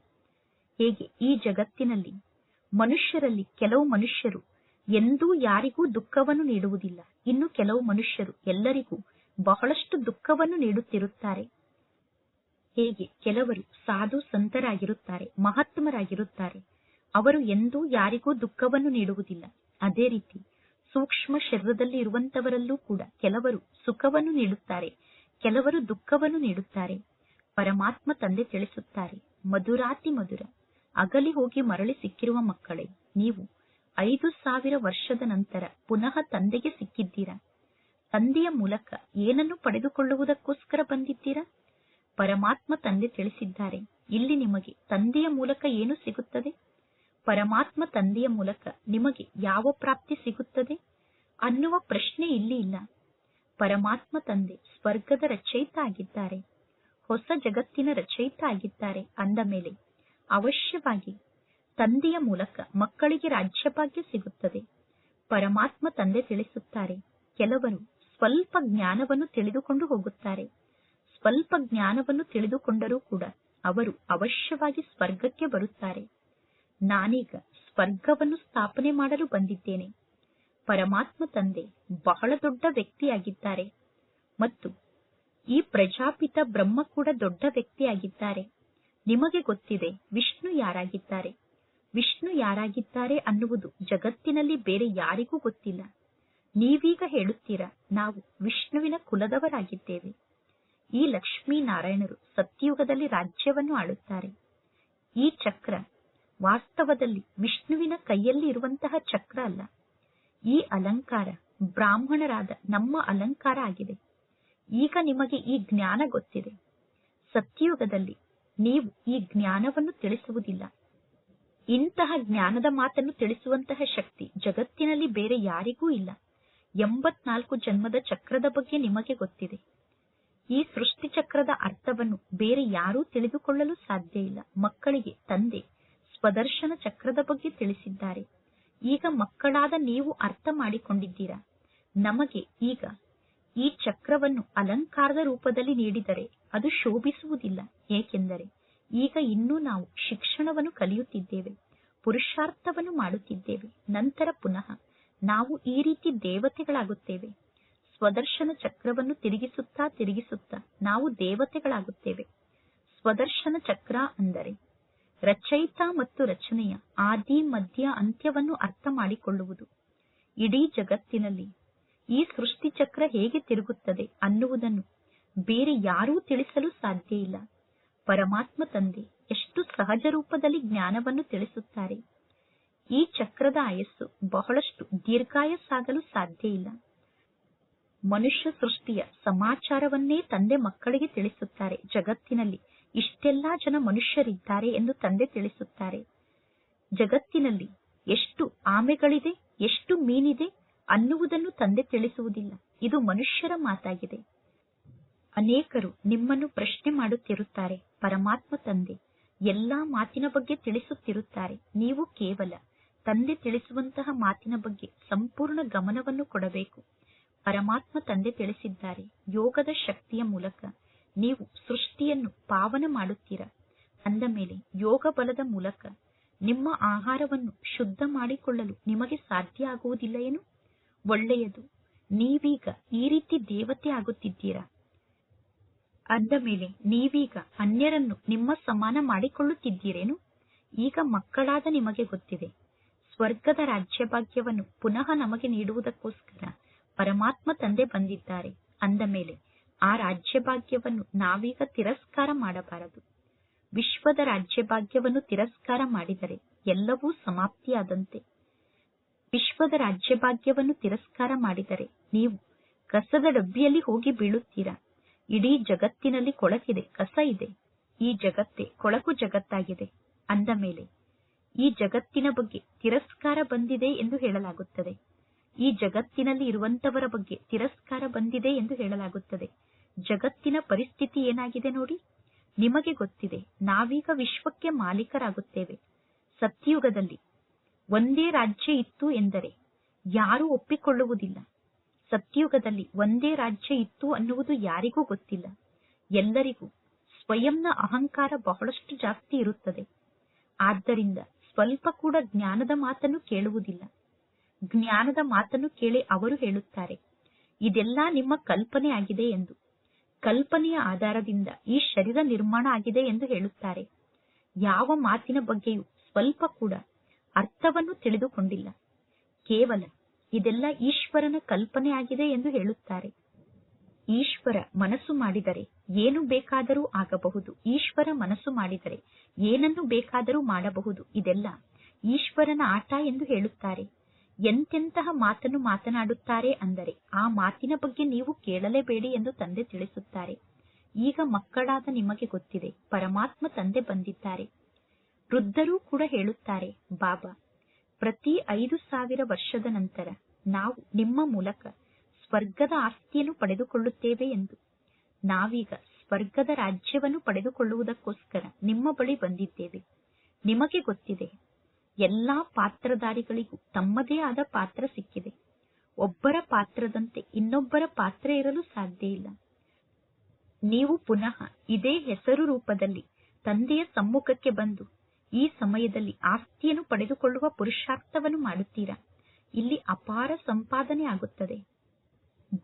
Speaker 1: ಹೇಗೆ? ಈ ಜಗತ್ತಿನಲ್ಲಿ ಮನುಷ್ಯರಲ್ಲಿ ಕೆಲವು ಮನುಷ್ಯರು ಎಂದೂ ಯಾರಿಗೂ ದುಃಖವನ್ನು ನೀಡುವುದಿಲ್ಲ. ಇನ್ನು ಕೆಲವು ಮನುಷ್ಯರು ಎಲ್ಲರಿಗೂ ಬಹಳಷ್ಟು ದುಃಖವನ್ನು ನೀಡುತ್ತಿರುತ್ತಾರೆ. ಹೇಗೆ ಕೆಲವರು ಸಾಧು ಸಂತರಾಗಿರುತ್ತಾರೆ, ಮಹಾತ್ಮರಾಗಿರುತ್ತಾರೆ, ಅವರು ಎಂದೂ ಯಾರಿಗೂ ದುಃಖವನ್ನು ನೀಡುವುದಿಲ್ಲ. ಅದೇ ರೀತಿ ಸೂಕ್ಷ್ಮ ಶರೀರದಲ್ಲಿ ಇರುವಂತವರಲ್ಲೂ ಕೂಡ ಕೆಲವರು ಸುಖವನ್ನು ನೀಡುತ್ತಾರೆ, ಕೆಲವರು ದುಃಖವನ್ನು ನೀಡುತ್ತಾರೆ. ಪರಮಾತ್ಮ ತಂದೆ ತಿಳಿಸುತ್ತಾರೆ, ಮಧುರಾತಿ ಮಧುರ, ಅಗಲಿ ಹೋಗಿ ಮರಳಿ ಸಿಕ್ಕಿರುವ ಮಕ್ಕಳೇ, ನೀವು ಐದು ಸಾವಿರ ವರ್ಷದ ನಂತರ ಪುನಃ ತಂದೆಗೆ ಸಿಕ್ಕಿದ್ದೀರಾ? ತಂದೆಯ ಮೂಲಕ ಏನನ್ನು ಪಡೆದುಕೊಳ್ಳುವುದಕ್ಕೋಸ್ಕರ ಬಂದಿದ್ದೀರಾ? ಪರಮಾತ್ಮ ತಂದೆ ತಿಳಿಸಿದ್ದಾರೆ. ಇಲ್ಲಿ ನಿಮಗೆ ತಂದೆಯ ಮೂಲಕ ಏನು ಸಿಗುತ್ತದೆ? ಪರಮಾತ್ಮ ತಂದೆಯ ಮೂಲಕ ನಿಮಗೆ ಯಾವ ಪ್ರಾಪ್ತಿ ಸಿಗುತ್ತದೆ? ಅನ್ನುವ ಪ್ರಶ್ನೆ ಇಲ್ಲಿ ಇಲ್ಲ. ಪರಮಾತ್ಮ ತಂದೆ ಸ್ವರ್ಗದ ರಚಯಿತ ಆಗಿದ್ದಾರೆ. ಹೊಸ ಜಗತ್ತಿನ ರಚಯಿತ ಆಗಿದ್ದಾರೆ. ಅಂದ ಮೇಲೆ ಅವಶ್ಯವಾಗಿ ತಂದೆಯ ಮೂಲಕ ಮಕ್ಕಳಿಗೆ ರಾಜ್ಯಭಾಗ್ಯ ಸಿಗುತ್ತದೆ. ಪರಮಾತ್ಮ ತಂದೆ ತಿಳಿಸುತ್ತಾರೆ. ಕೆಲವರು ಸ್ವಲ್ಪ ಜ್ಞಾನವನ್ನು ತಿಳಿದುಕೊಂಡು ಹೋಗುತ್ತಾರೆ. ಸ್ವಲ್ಪ ಜ್ಞಾನವನ್ನು ತಿಳಿದುಕೊಂಡರೂ ಕೂಡ ಅವರು ಅವಶ್ಯವಾಗಿ ಸ್ವರ್ಗಕ್ಕೆ ಬರುತ್ತಾರೆ. ನಾನೀಗ ಸ್ವರ್ಗವನ್ನು ಸ್ಥಾಪನೆ ಮಾಡಲು ಬಂದಿದ್ದೇನೆ. ಪರಮಾತ್ಮ ತಂದೆ ಬಹಳ ದೊಡ್ಡ ವ್ಯಕ್ತಿಯಾಗಿದ್ದಾರೆ. ಮತ್ತು ಈ ಪ್ರಜಾಪಿತ ಬ್ರಹ್ಮ ಕೂಡ ದೊಡ್ಡ ವ್ಯಕ್ತಿಯಾಗಿದ್ದಾರೆ. ನಿಮಗೆ ಗೊತ್ತಿದೆ ವಿಷ್ಣು ಯಾರಾಗಿದ್ದಾರೆ. ವಿಷ್ಣು ಯಾರಾಗಿದ್ದಾರೆ ಅನ್ನುವುದು ಜಗತ್ತಿನಲ್ಲಿ ಬೇರೆ ಯಾರಿಗೂ ಗೊತ್ತಿಲ್ಲ. ನೀವೀಗ ಹೇಳುತ್ತೀರಾ, ನಾವು ವಿಷ್ಣುವಿನ ಕುಲದವರಾಗಿದ್ದೇವೆ. ಈ ಲಕ್ಷ್ಮೀನಾರಾಯಣರು ಸತ್ಯಯುಗದಲ್ಲಿ ರಾಜ್ಯವನ್ನು ಆಳುತ್ತಾರೆ. ಈ ಚಕ್ರ ವಾಸ್ತವದಲ್ಲಿ ವಿಷ್ಣುವಿನ ಕೈಯಲ್ಲಿ ಇರುವಂತಹ ಚಕ್ರ ಅಲ್ಲ. ಈ ಅಲಂಕಾರ ಬ್ರಾಹ್ಮಣರಾದ ನಮ್ಮ ಅಲಂಕಾರ ಆಗಿದೆ. ಈಗ ನಿಮಗೆ ಈ ಜ್ಞಾನ ಗೊತ್ತಿದೆ. ಸತ್ಯಯುಗದಲ್ಲಿ ನೀವು ಈ ಜ್ಞಾನವನ್ನು ತಿಳಿಸುವುದಿಲ್ಲ. ಇಂತಹ ಜ್ಞಾನದ ಮಾತನ್ನು ತಿಳಿಸುವಂತಹ ಶಕ್ತಿ ಜಗತ್ತಿನಲ್ಲಿ ಬೇರೆ ಯಾರಿಗೂ ಇಲ್ಲ. ಎಂಬತ್ನಾಲ್ಕು ಜನ್ಮದ ಚಕ್ರದ ಬಗ್ಗೆ ನಿಮಗೆ ಗೊತ್ತಿದೆ. ಈ ಸೃಷ್ಟಿಚಕ್ರದ ಅರ್ಥವನ್ನು ಬೇರೆ ಯಾರೂ ತಿಳಿದುಕೊಳ್ಳಲು ಸಾಧ್ಯ ಇಲ್ಲ. ಮಕ್ಕಳಿಗೆ ತಂದೆ ಸ್ವದರ್ಶನ ಚಕ್ರದ ಬಗ್ಗೆ ತಿಳಿಸಿದ್ದಾರೆ. ಈಗ ಮಕ್ಕಳಾದ ನೀವು ಅರ್ಥ ಮಾಡಿಕೊಂಡಿದ್ದೀರಾ? ನಮಗೆ ಈಗ ಈ ಚಕ್ರವನ್ನು ಅಲಂಕಾರದ ರೂಪದಲ್ಲಿ ನೀಡಿದರೆ ಅದು ಶೋಭಿಸುವುದಿಲ್ಲ. ಏಕೆಂದರೆ ಈಗ ಇನ್ನೂ ನಾವು ಶಿಕ್ಷಣವನ್ನು ಕಲಿಯುತ್ತಿದ್ದೇವೆ, ಪುರುಷಾರ್ಥವನ್ನು ಮಾಡುತ್ತಿದ್ದೇವೆ. ನಂತರ ಪುನಃ ನಾವು ಈ ರೀತಿ ದೇವತೆಗಳಾಗುತ್ತೇವೆ. ಸ್ವದರ್ಶನ ಚಕ್ರವನ್ನು ತಿರುಗಿಸುತ್ತಾ ತಿರುಗಿಸುತ್ತಾ ನಾವು ದೇವತೆಗಳಾಗುತ್ತೇವೆ. ಸ್ವದರ್ಶನ ಚಕ್ರ ಅಂದರೆ ರಚಯಿತ ಮತ್ತು ರಚನೆಯ ಆದಿ, ಮಧ್ಯ ಅಂತ್ಯವನ್ನು ಅರ್ಥ ಮಾಡಿಕೊಳ್ಳುವುದು. ಇಡೀ ಜಗತ್ತಿನಲ್ಲಿ ಈ ಸೃಷ್ಟಿ ಚಕ್ರ ಹೇಗೆ ತಿರುಗುತ್ತದೆ ಅನ್ನುವುದನ್ನು ಬೇರೆ ಯಾರೂ ತಿಳಿಸಲು ಸಾಧ್ಯ ಇಲ್ಲ. ಪರಮಾತ್ಮ ತಂದೆ ಎಷ್ಟು ಸಹಜ ರೂಪದಲ್ಲಿ ಜ್ಞಾನವನ್ನು ತಿಳಿಸುತ್ತಾರೆ. ಈ ಚಕ್ರದ ಆಯಸ್ಸು ಬಹಳಷ್ಟು ದೀರ್ಘಾಯಸ್ಸಾಗಲು ಸಾಧ್ಯ ಇಲ್ಲ. ಮನುಷ್ಯ ಸೃಷ್ಟಿಯ ಸಮಾಚಾರವನ್ನೇ ತಂದೆ ಮಕ್ಕಳಿಗೆ ತಿಳಿಸುತ್ತಾರೆ. ಜಗತ್ತಿನಲ್ಲಿ ಇಷ್ಟೆಲ್ಲಾ ಜನ ಮನುಷ್ಯರಿದ್ದಾರೆ ಎಂದು ತಂದೆ ತಿಳಿಸುತ್ತಾರೆ. ಜಗತ್ತಿನಲ್ಲಿ ಎಷ್ಟು ಆಮೆಗಳಿದೆ, ಎಷ್ಟು ಮೀನಿದೆ ಅನ್ನುವುದನ್ನು ತಂದೆ ತಿಳಿಸುವುದಿಲ್ಲ. ಇದು ಮನುಷ್ಯರ ಮಾತಾಗಿದೆ. ಅನೇಕರು ನಿಮ್ಮನ್ನು ಪ್ರಶ್ನೆ ಮಾಡುತ್ತಿರುತ್ತಾರೆ. ಪರಮಾತ್ಮ ತಂದೆ ಎಲ್ಲಾ ಮಾತಿನ ಬಗ್ಗೆ ತಿಳಿಸುತ್ತಿರುತ್ತಾರೆ. ನೀವು ಕೇವಲ ತಂದೆ ತಿಳಿಸುವಂತಹ ಮಾತಿನ ಬಗ್ಗೆ ಸಂಪೂರ್ಣ ಗಮನವನ್ನು ಕೊಡಬೇಕು. ಪರಮಾತ್ಮ ತಂದೆ ತಿಳಿಸಿದ್ದಾರೆ. ಯೋಗದ ಶಕ್ತಿಯ ಮೂಲಕ ನೀವು ಸೃಷ್ಟಿಯನ್ನು ಪಾವನ ಮಾಡುತ್ತೀರಾ. ಅಂದ ಮೇಲೆ ಯೋಗ ಬಲದ ಮೂಲಕ ನಿಮ್ಮ ಆಹಾರವನ್ನು ಶುದ್ಧ ಮಾಡಿಕೊಳ್ಳಲು ನಿಮಗೆ ಸಾಧ್ಯ ಆಗುವುದಿಲ್ಲ ಏನು? ಒಳ್ಳೆಯದು. ನೀವೀಗ ಈ ರೀತಿ ದೇವತೆ ಆಗುತ್ತಿದ್ದೀರಾ? ಅಂದ ಮೇಲೆ ನೀವೀಗ ಅನ್ಯರನ್ನು ನಿಮ್ಮ ಸಮಾನ ಮಾಡಿಕೊಳ್ಳುತ್ತಿದ್ದೀರೇನು? ಈಗ ಮಕ್ಕಳಾದ ನಿಮಗೆ ಗೊತ್ತಿದೆ. ಸ್ವರ್ಗದ ರಾಜ್ಯಭಾಗ್ಯವನ್ನು ಪುನಃ ನಮಗೆ ನೀಡುವುದಕ್ಕೋಸ್ಕರ ಪರಮಾತ್ಮ ತಂದೆ ಬಂದಿದ್ದಾರೆ. ಅಂದ ಮೇಲೆ ಆ ರಾಜ್ಯಭಾಗ್ಯವನ್ನು ನಾವೀಗ ತಿರಸ್ಕಾರ ಮಾಡಬಾರದು. ವಿಶ್ವದ ರಾಜ್ಯಭಾಗ್ಯವನ್ನು ತಿರಸ್ಕಾರ ಮಾಡಿದರೆ ಎಲ್ಲವೂ ಸಮಾಪ್ತಿಯಾದಂತೆ. ವಿಶ್ವದ ರಾಜ್ಯಭಾಗ್ಯವನ್ನು ತಿರಸ್ಕಾರ ಮಾಡಿದರೆ ನೀವು ಕಸದ ಡಬ್ಬಿಯಲ್ಲಿ ಹೋಗಿ ಬೀಳುತ್ತೀರಾ? ಇಡೀ ಜಗತ್ತಿನಲ್ಲಿ ಕೊಳಕಿದೆ, ಕಸ ಇದೆ. ಈ ಜಗತ್ತೇ ಕೊಳಕು ಜಗತ್ತಾಗಿದೆ. ಅಂದ ಮೇಲೆ ಈ ಜಗತ್ತಿನ ಬಗ್ಗೆ ತಿರಸ್ಕಾರ ಬಂದಿದೆ ಎಂದು ಹೇಳಲಾಗುತ್ತದೆ. ಈ ಜಗತ್ತಿನಲ್ಲಿ ಇರುವಂತವರ ಬಗ್ಗೆ ತಿರಸ್ಕಾರ ಬಂದಿದೆ ಎಂದು ಹೇಳಲಾಗುತ್ತದೆ. ಜಗತ್ತಿನ ಪರಿಸ್ಥಿತಿ ಏನಾಗಿದೆ ನೋಡಿ? ನಿಮಗೆ ಗೊತ್ತಿದೆ, ನಾವೀಗ ವಿಶ್ವಕ್ಕೆ ಮಾಲೀಕರಾಗುತ್ತೇವೆ. ಸತ್ಯಯುಗದಲ್ಲಿ ಒಂದೇ ರಾಜ್ಯ ಇತ್ತು ಎಂದರೆ ಯಾರೂ ಒಪ್ಪಿಕೊಳ್ಳುವುದಿಲ್ಲ. ಸತ್ಯಯುಗದಲ್ಲಿ ಒಂದೇ ರಾಜ್ಯ ಇತ್ತು ಅನ್ನುವುದು ಯಾರಿಗೂ ಗೊತ್ತಿಲ್ಲ. ಎಲ್ಲರಿಗೂ ಸ್ವಯಂನ ಅಹಂಕಾರ ಬಹಳಷ್ಟು ಜಾಸ್ತಿ ಇರುತ್ತದೆ. ಆದ್ದರಿಂದ ಸ್ವಲ್ಪ ಕೂಡ ಜ್ಞಾನದ ಮಾತನ್ನು ಕೇಳುವುದಿಲ್ಲ. ಜ್ಞಾನದ ಮಾತನ್ನು ಕೇಳಿ ಅವರು ಹೇಳುತ್ತಾರೆ, ಇದೆಲ್ಲ ನಿಮ್ಮ ಕಲ್ಪನೆ ಆಗಿದೆ ಎಂದು. ಕಲ್ಪನೆಯ ಆಧಾರದಿಂದ ಈ ಶರೀರ ನಿರ್ಮಾಣ ಆಗಿದೆ ಎಂದು ಹೇಳುತ್ತಾರೆ. ಯಾವ ಮಾತಿನ ಬಗ್ಗೆಯೂ ಸ್ವಲ್ಪ ಕೂಡ ಅರ್ಥವನ್ನು ತಿಳಿದುಕೊಂಡಿಲ್ಲ. ಕೇವಲ ಇದೆಲ್ಲ ಈಶ್ವರನ ಕಲ್ಪನೆ ಆಗಿದೆ ಎಂದು ಹೇಳುತ್ತಾರೆ. ಈಶ್ವರ ಮನಸ್ಸು ಮಾಡಿದರೆ ಏನು ಬೇಕಾದರೂ ಆಗಬಹುದು. ಈಶ್ವರ ಮನಸ್ಸು ಮಾಡಿದರೆ ಏನನ್ನು ಬೇಕಾದರೂ ಮಾಡಬಹುದು. ಇದೆಲ್ಲ ಈಶ್ವರನ ಆಟ ಎಂದು ಹೇಳುತ್ತಾರೆ. ಎಂತೆಂತಹ ಮಾತನ್ನು ಮಾತನಾಡುತ್ತಾರೆ ಅಂದರೆ ಆ ಮಾತಿನ ಬಗ್ಗೆ ನೀವು ಕೇಳಲೇಬೇಡಿ ಎಂದು ತಂದೆ ತಿಳಿಸುತ್ತಾರೆ. ಈಗ ಮಕ್ಕಳಾದ ನಿಮಗೆ ಗೊತ್ತಿದೆ, ಪರಮಾತ್ಮ ತಂದೆ ಬಂದಿದ್ದಾರೆ. ವೃದ್ಧರೂ ಕೂಡ ಹೇಳುತ್ತಾರೆ, ಬಾಬಾ, ಪ್ರತಿ ಐದು ಸಾವಿರ ವರ್ಷದ ನಂತರ ನಾವು ನಿಮ್ಮ ಮೂಲಕ ಸ್ವರ್ಗದ ಆಸ್ತಿಯನ್ನು ಪಡೆದುಕೊಳ್ಳುತ್ತೇವೆ ಎಂದು. ನಾವೀಗ ಸ್ವರ್ಗದ ರಾಜ್ಯವನ್ನು ಪಡೆದುಕೊಳ್ಳುವುದಕ್ಕೋಸ್ಕರ ನಿಮ್ಮ ಬಳಿ ಬಂದಿದ್ದೇವೆ. ನಿಮಗೆ ಗೊತ್ತಿದೆ ಎಲ್ಲಾ ಪಾತ್ರಧಾರಿಗಳಿಗೂ ತಮ್ಮದೇ ಆದ ಪಾತ್ರ ಸಿಕ್ಕಿದೆ. ಒಬ್ಬರ ಪಾತ್ರದಂತೆ ಇನ್ನೊಬ್ಬರ ಪಾತ್ರ ಇರಲು ಸಾಧ್ಯ ಇಲ್ಲ. ನೀವು ಪುನಃ ಇದೇ ಹೆಸರು ರೂಪದಲ್ಲಿ ತಂದೆಯ ಸಮ್ಮುಖಕ್ಕೆ ಬಂದು ಈ ಸಮಯದಲ್ಲಿ ಆಸ್ತಿಯನ್ನು ಪಡೆದುಕೊಳ್ಳುವ ಪುರುಷಾರ್ಥವನ್ನು ಮಾಡುತ್ತೀರಾ? ಇಲ್ಲಿ ಅಪಾರ ಸಂಪಾದನೆ ಆಗುತ್ತದೆ.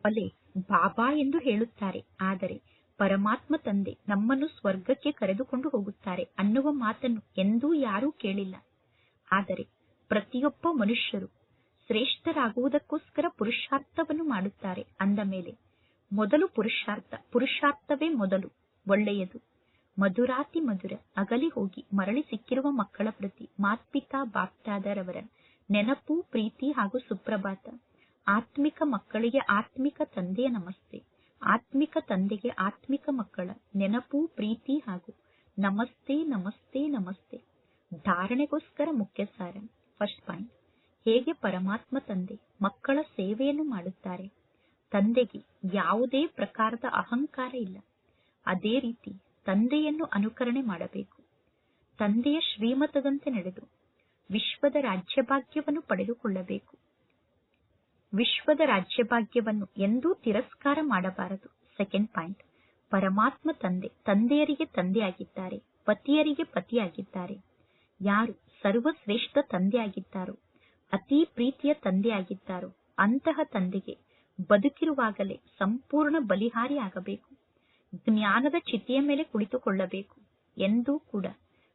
Speaker 1: ಬಲೆ ಬಾಬಾ ಎಂದು ಹೇಳುತ್ತಾರೆ. ಆದರೆ ಪರಮಾತ್ಮ ತಂದೆ ನಮ್ಮನ್ನು ಸ್ವರ್ಗಕ್ಕೆ ಕರೆದುಕೊಂಡು ಹೋಗುತ್ತಾರೆ ಅನ್ನುವ ಮಾತನ್ನು ಎಂದೂ ಯಾರೂ ಕೇಳಿಲ್ಲ. ಆದರೆ ಪ್ರತಿಯೊಬ್ಬ ಮನುಷ್ಯರು ಶ್ರೇಷ್ಠರಾಗುವುದಕ್ಕೋಸ್ಕರ ಪುರುಷಾರ್ಥವನ್ನು ಮಾಡುತ್ತಾರೆ. ಅಂದ ಮೇಲೆ, ಮೊದಲು ಪುರುಷಾರ್ಥ, ಪುರುಷಾರ್ಥವೇ ಮೊದಲು, ಒಳ್ಳೆಯದು. ಮಧುರಾತಿ ಮಧುರ, ಅಗಲಿ ಹೋಗಿ ಮರಳಿ ಸಿಕ್ಕಿರುವ ಮಕ್ಕಳ ಪ್ರತಿ ಮಾತ್ಪಿತಾ ಬಾಪ್ತಾದರವರ ನೆನಪು, ಪ್ರೀತಿ ಹಾಗೂ ಸುಪ್ರಭಾತ. ಆತ್ಮಿಕ ಮಕ್ಕಳಿಗೆ ಆತ್ಮಿಕ ತಂದೆಯ ನಮಸ್ತೆ. ಆತ್ಮಿಕ ತಂದೆಗೆ ಆತ್ಮಿಕ ಮಕ್ಕಳ ನೆನಪು, ಪ್ರೀತಿ ಹಾಗೂ ನಮಸ್ತೆ ನಮಸ್ತೆ ನಮಸ್ತೆ. ಧಾರಣೆಗೋಸ್ಕರ ಮುಖ್ಯ ಸಾರ ಫಸ್ಟ್ ಪಾಯಿಂಟ್ ಹೇಗೆ ಪರಮಾತ್ಮ ತಂದೆ ಮಕ್ಕಳ ಸೇವೆಯನ್ನು ಮಾಡುತ್ತಾರೆ? ತಂದೆಗೆ ಯಾವುದೇ ಪ್ರಕಾರದ ಅಹಂಕಾರ ಇಲ್ಲ. ಅದೇ ರೀತಿ ತಂದೆಯನ್ನು ಅನುಕರಣೆ ಮಾಡಬೇಕು. ತಂದೆಯ ಶ್ರೀಮತದಂತೆ ನಡೆದು ವಿಶ್ವದ ರಾಜ್ಯಭಾಗ್ಯವನ್ನು ಪಡೆದುಕೊಳ್ಳಬೇಕು. ವಿಶ್ವದ ರಾಜ್ಯಭಾಗ್ಯವನ್ನು ಎಂದೂ ತಿರಸ್ಕಾರ ಮಾಡಬಾರದು. ಸೆಕೆಂಡ್ ಪಾಯಿಂಟ್ ಪರಮಾತ್ಮ ತಂದೆ, ತಂದೆಯರಿಗೆ ತಂದೆಯಾಗಿದ್ದಾರೆ, ಪತಿಯರಿಗೆ ಪತಿಯಾಗಿದ್ದಾರೆ. ಯಾರು ಸರ್ವಶ್ರೇಷ್ಠ ತಂದೆಯಾಗಿದ್ದಾರೋ, ಅತಿ ಪ್ರೀತಿಯ ತಂದೆಯಾಗಿದ್ದಾರೋ, ಅಂತಹ ತಂದೆಗೆ ಬದುಕಿರುವಾಗಲೇ ಸಂಪೂರ್ಣ ಬಲಿಹಾರಿ ಆಗಬೇಕು ಜ್ಞಾನದ ಚಿತೆಯ ಮೇಲೆ ಕುಳಿತುಕೊಳ್ಳಬೇಕು ಎಂದೂ ಕೂಡ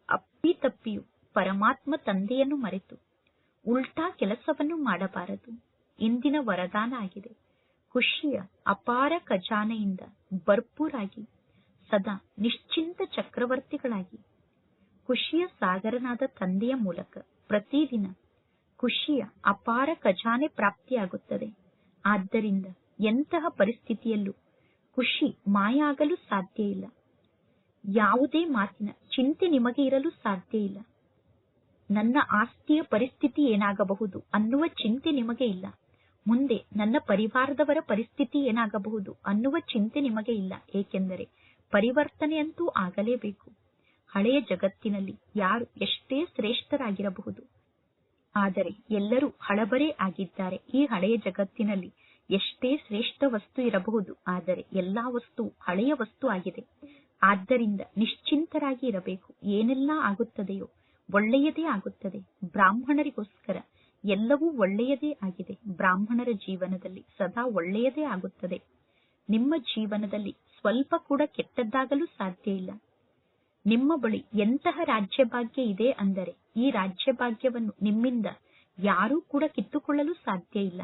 Speaker 1: ಅಪ್ಪಿತಪ್ಪಿಯು ಪರಮಾತ್ಮ ತಂದೆಯನ್ನು ಮರೆತು ಉಲ್ಟಾ ಕೆಲಸವನ್ನು ಮಾಡಬಾರದು. ಇಂದಿನ ವರದಾನ ಆಗಿದೆ. ಖುಷಿಯ ಅಪಾರ ಖಜಾನೆಯಿಂದ ಭರ್ಪೂರಾಗಿ, ಸದಾ ನಿಶ್ಚಿಂತ ಚಕ್ರವರ್ತಿಗಳಾಗಿ ಖುಷಿಯ ಸಾಗರನಾದ ತಂದೆಯ ಮೂಲಕ ಪ್ರತಿದಿನ ಖುಷಿಯ ಅಪಾರ ಖಜಾನೆ ಪ್ರಾಪ್ತಿಯಾಗುತ್ತದೆ. ಆದ್ದರಿಂದ ಎಂತಹ ಪರಿಸ್ಥಿತಿಯಲ್ಲೂ ಖುಷಿ ಮಾಯ ಆಗಲು ಸಾಧ್ಯ ಇಲ್ಲ. ಯಾವುದೇ ಮಾತಿನ ಚಿಂತೆ ನಿಮಗೆ ಇರಲು ಸಾಧ್ಯ ಇಲ್ಲ. ನನ್ನ ಆಸ್ತಿಯ ಪರಿಸ್ಥಿತಿ ಏನಾಗಬಹುದು ಅನ್ನುವ ಚಿಂತೆ ನಿಮಗೆ ಇಲ್ಲ. ಮುಂದೆ ನನ್ನ ಪರಿವಾರದವರ ಪರಿಸ್ಥಿತಿ ಏನಾಗಬಹುದು ಅನ್ನುವ ಚಿಂತೆ ನಿಮಗೆ ಇಲ್ಲ. ಏಕೆಂದರೆ ಪರಿವರ್ತನೆಯಂತೂ ಆಗಲೇಬೇಕು. ಹಳೆಯ ಜಗತ್ತಿನಲ್ಲಿ ಯಾರು ಎಷ್ಟೇ ಶ್ರೇಷ್ಠರಾಗಿರಬಹುದು. ಆದರೆ ಎಲ್ಲರೂ ಹಳಬರೇ ಆಗಿದ್ದಾರೆ. ಈ ಹಳೆಯ ಜಗತ್ತಿನಲ್ಲಿ ಎಷ್ಟೇ ಶ್ರೇಷ್ಠ ವಸ್ತು ಇರಬಹುದು, ಆದರೆ ಎಲ್ಲಾ ವಸ್ತು ಹಳೆಯ ವಸ್ತು ಆಗಿದೆ. ಆದ್ದರಿಂದ ನಿಶ್ಚಿಂತರಾಗಿ ಇರಬೇಕು. ಏನೆಲ್ಲಾ ಆಗುತ್ತದೆಯೋ ಒಳ್ಳೆಯದೇ ಆಗುತ್ತದೆ. ಬ್ರಾಹ್ಮಣರಿಗೋಸ್ಕರ ಎಲ್ಲವೂ ಒಳ್ಳೆಯದೇ ಆಗಿದೆ. ಬ್ರಾಹ್ಮಣರ ಜೀವನದಲ್ಲಿ ಸದಾ ಒಳ್ಳೆಯದೇ ಆಗುತ್ತದೆ. ನಿಮ್ಮ ಜೀವನದಲ್ಲಿ ಸ್ವಲ್ಪ ಕೂಡ ಕೆಟ್ಟದ್ದಾಗಲು ಸಾಧ್ಯ ಇಲ್ಲ. ನಿಮ್ಮ ಬಳಿ ಎಂತಹ ರಾಜ್ಯಭಾಗ್ಯ ಇದೆ ಅಂದರೆ ಈ ರಾಜ್ಯಭಾಗ್ಯವನ್ನು ನಿಮ್ಮಿಂದ ಯಾರೂ ಕೂಡ ಕಿತ್ತುಕೊಳ್ಳಲು ಸಾಧ್ಯ ಇಲ್ಲ.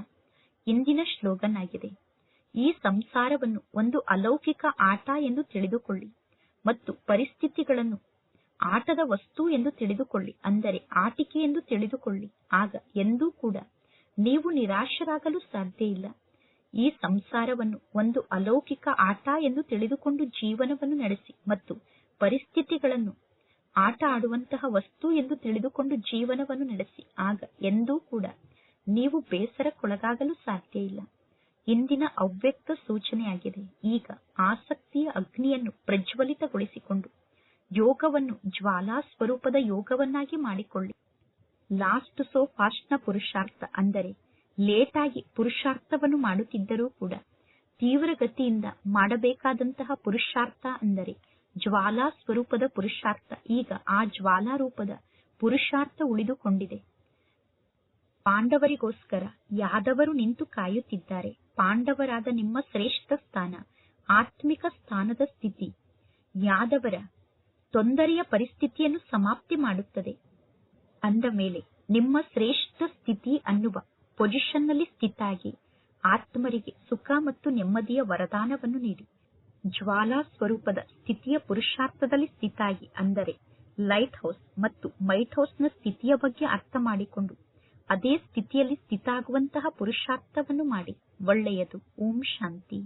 Speaker 1: ಇಂದಿನ ಶ್ಲೋಗನ್ ಆಗಿದೆ. ಈ ಸಂಸಾರವನ್ನು ಒಂದು ಅಲೌಕಿಕ ಆಟ ಎಂದು ತಿಳಿದುಕೊಳ್ಳಿ ಮತ್ತು ಪರಿಸ್ಥಿತಿಗಳನ್ನು ಆಟದ ವಸ್ತು ಎಂದು ತಿಳಿದುಕೊಳ್ಳಿ ಅಂದರೆ ಆಟಿಕೆ ಎಂದು ತಿಳಿದುಕೊಳ್ಳಿ. ಆಗ ಎಂದೂ ಕೂಡ ನೀವು ನಿರಾಶರಾಗಲು ಸಾಧ್ಯ ಇಲ್ಲ. ಈ ಸಂಸಾರವನ್ನು ಒಂದು ಅಲೌಕಿಕ ಆಟ ಎಂದು ತಿಳಿದುಕೊಂಡು ಜೀವನವನ್ನು ನಡೆಸಿ ಮತ್ತು ಪರಿಸ್ಥಿತಿಗಳನ್ನು ಆಟ ಆಡುವಂತಹ ವಸ್ತು ಎಂದು ತಿಳಿದುಕೊಂಡು ಜೀವನವನ್ನು ನಡೆಸಿ. ಆಗ ಎಂದೂ ಕೂಡ ನೀವು ಬೇಸರಕ್ಕೊಳಗಾಗಲು ಸಾಧ್ಯ ಇಲ್ಲ. ಇಂದಿನ ಅವ್ಯಕ್ತ ಸೂಚನೆಯಾಗಿದೆ. ಈಗ ಆಸಕ್ತಿಯ ಅಗ್ನಿಯನ್ನು ಪ್ರಜ್ವಲಿತಗೊಳಿಸಿಕೊಂಡು ಯೋಗವನ್ನು ಜ್ವಾಲಾ ಸ್ವರೂಪದ ಯೋಗವನ್ನಾಗಿ ಮಾಡಿಕೊಳ್ಳಿ. ಲಾಸ್ಟ್ ಸೋ ಫಾಸ್ಟ್ನ ಪುರುಷಾರ್ಥ ಅಂದರೆ ಲೇಟಾಗಿ ಪುರುಷಾರ್ಥವನ್ನು ಮಾಡುತ್ತಿದ್ದರೂ ಕೂಡ ತೀವ್ರಗತಿಯಿಂದ ಮಾಡಬೇಕಾದಂತಹ ಪುರುಷಾರ್ಥ ಅಂದರೆ ಜ್ವಾಲಾ ಸ್ವರೂಪದ ಪುರುಷಾರ್ಥ. ಈಗ ಆ ಜ್ವಾಲಾ ರೂಪದ ಪುರುಷಾರ್ಥ ಉಳಿದುಕೊಂಡಿದೆ. ಪಾಂಡವರಿಗೋಸ್ಕರ ಯಾದವರು ನಿಂತು ಕಾಯುತ್ತಿದ್ದಾರೆ. ಪಾಂಡವರಾದ ನಿಮ್ಮ ಶ್ರೇಷ್ಠ ಸ್ಥಾನ, ಆತ್ಮಿಕ ಸ್ಥಾನದ ಸ್ಥಿತಿ. ಯಾದವರ ತೊಂದರೆಯ ಪರಿಸ್ಥಿತಿಯನ್ನು ಸಮಾಪ್ತಿ ಮಾಡುತ್ತದೆ. ಅಂದ ಮೇಲೆ ನಿಮ್ಮ ಶ್ರೇಷ್ಠ ಸ್ಥಿತಿ ಅನ್ನುವ ಪೊಸಿಷನ್ನಲ್ಲಿ ಸ್ಥಿತಾಗಿ ಆತ್ಮರಿಗೆ ಸುಖ ಮತ್ತು ನೆಮ್ಮದಿಯ ವರದಾನವನ್ನು ನೀಡಿ. ಜ್ವಾಲಾ ಸ್ವರೂಪದ ಸ್ಥಿತಿಯ ಪುರುಷಾರ್ಥದಲ್ಲಿ ಸ್ಥಿತಾಗಿ ಅಂದರೆ ಲೈಟ್ ಹೌಸ್ ಮತ್ತು ಮೈಟ್ ಹೌಸ್ನ ಸ್ಥಿತಿಯ ಬಗ್ಗೆ ಅರ್ಥ ಮಾಡಿಕೊಂಡು ಅದೇ ಸ್ಥಿತಿಯಲ್ಲಿ ಸ್ಥಿತಾಗುವಂತಹ ಪುರುಷಾರ್ಥವನ್ನು ಮಾಡಿ ಒಳ್ಳೆಯದು. ಓಂ ಶಾಂತಿ.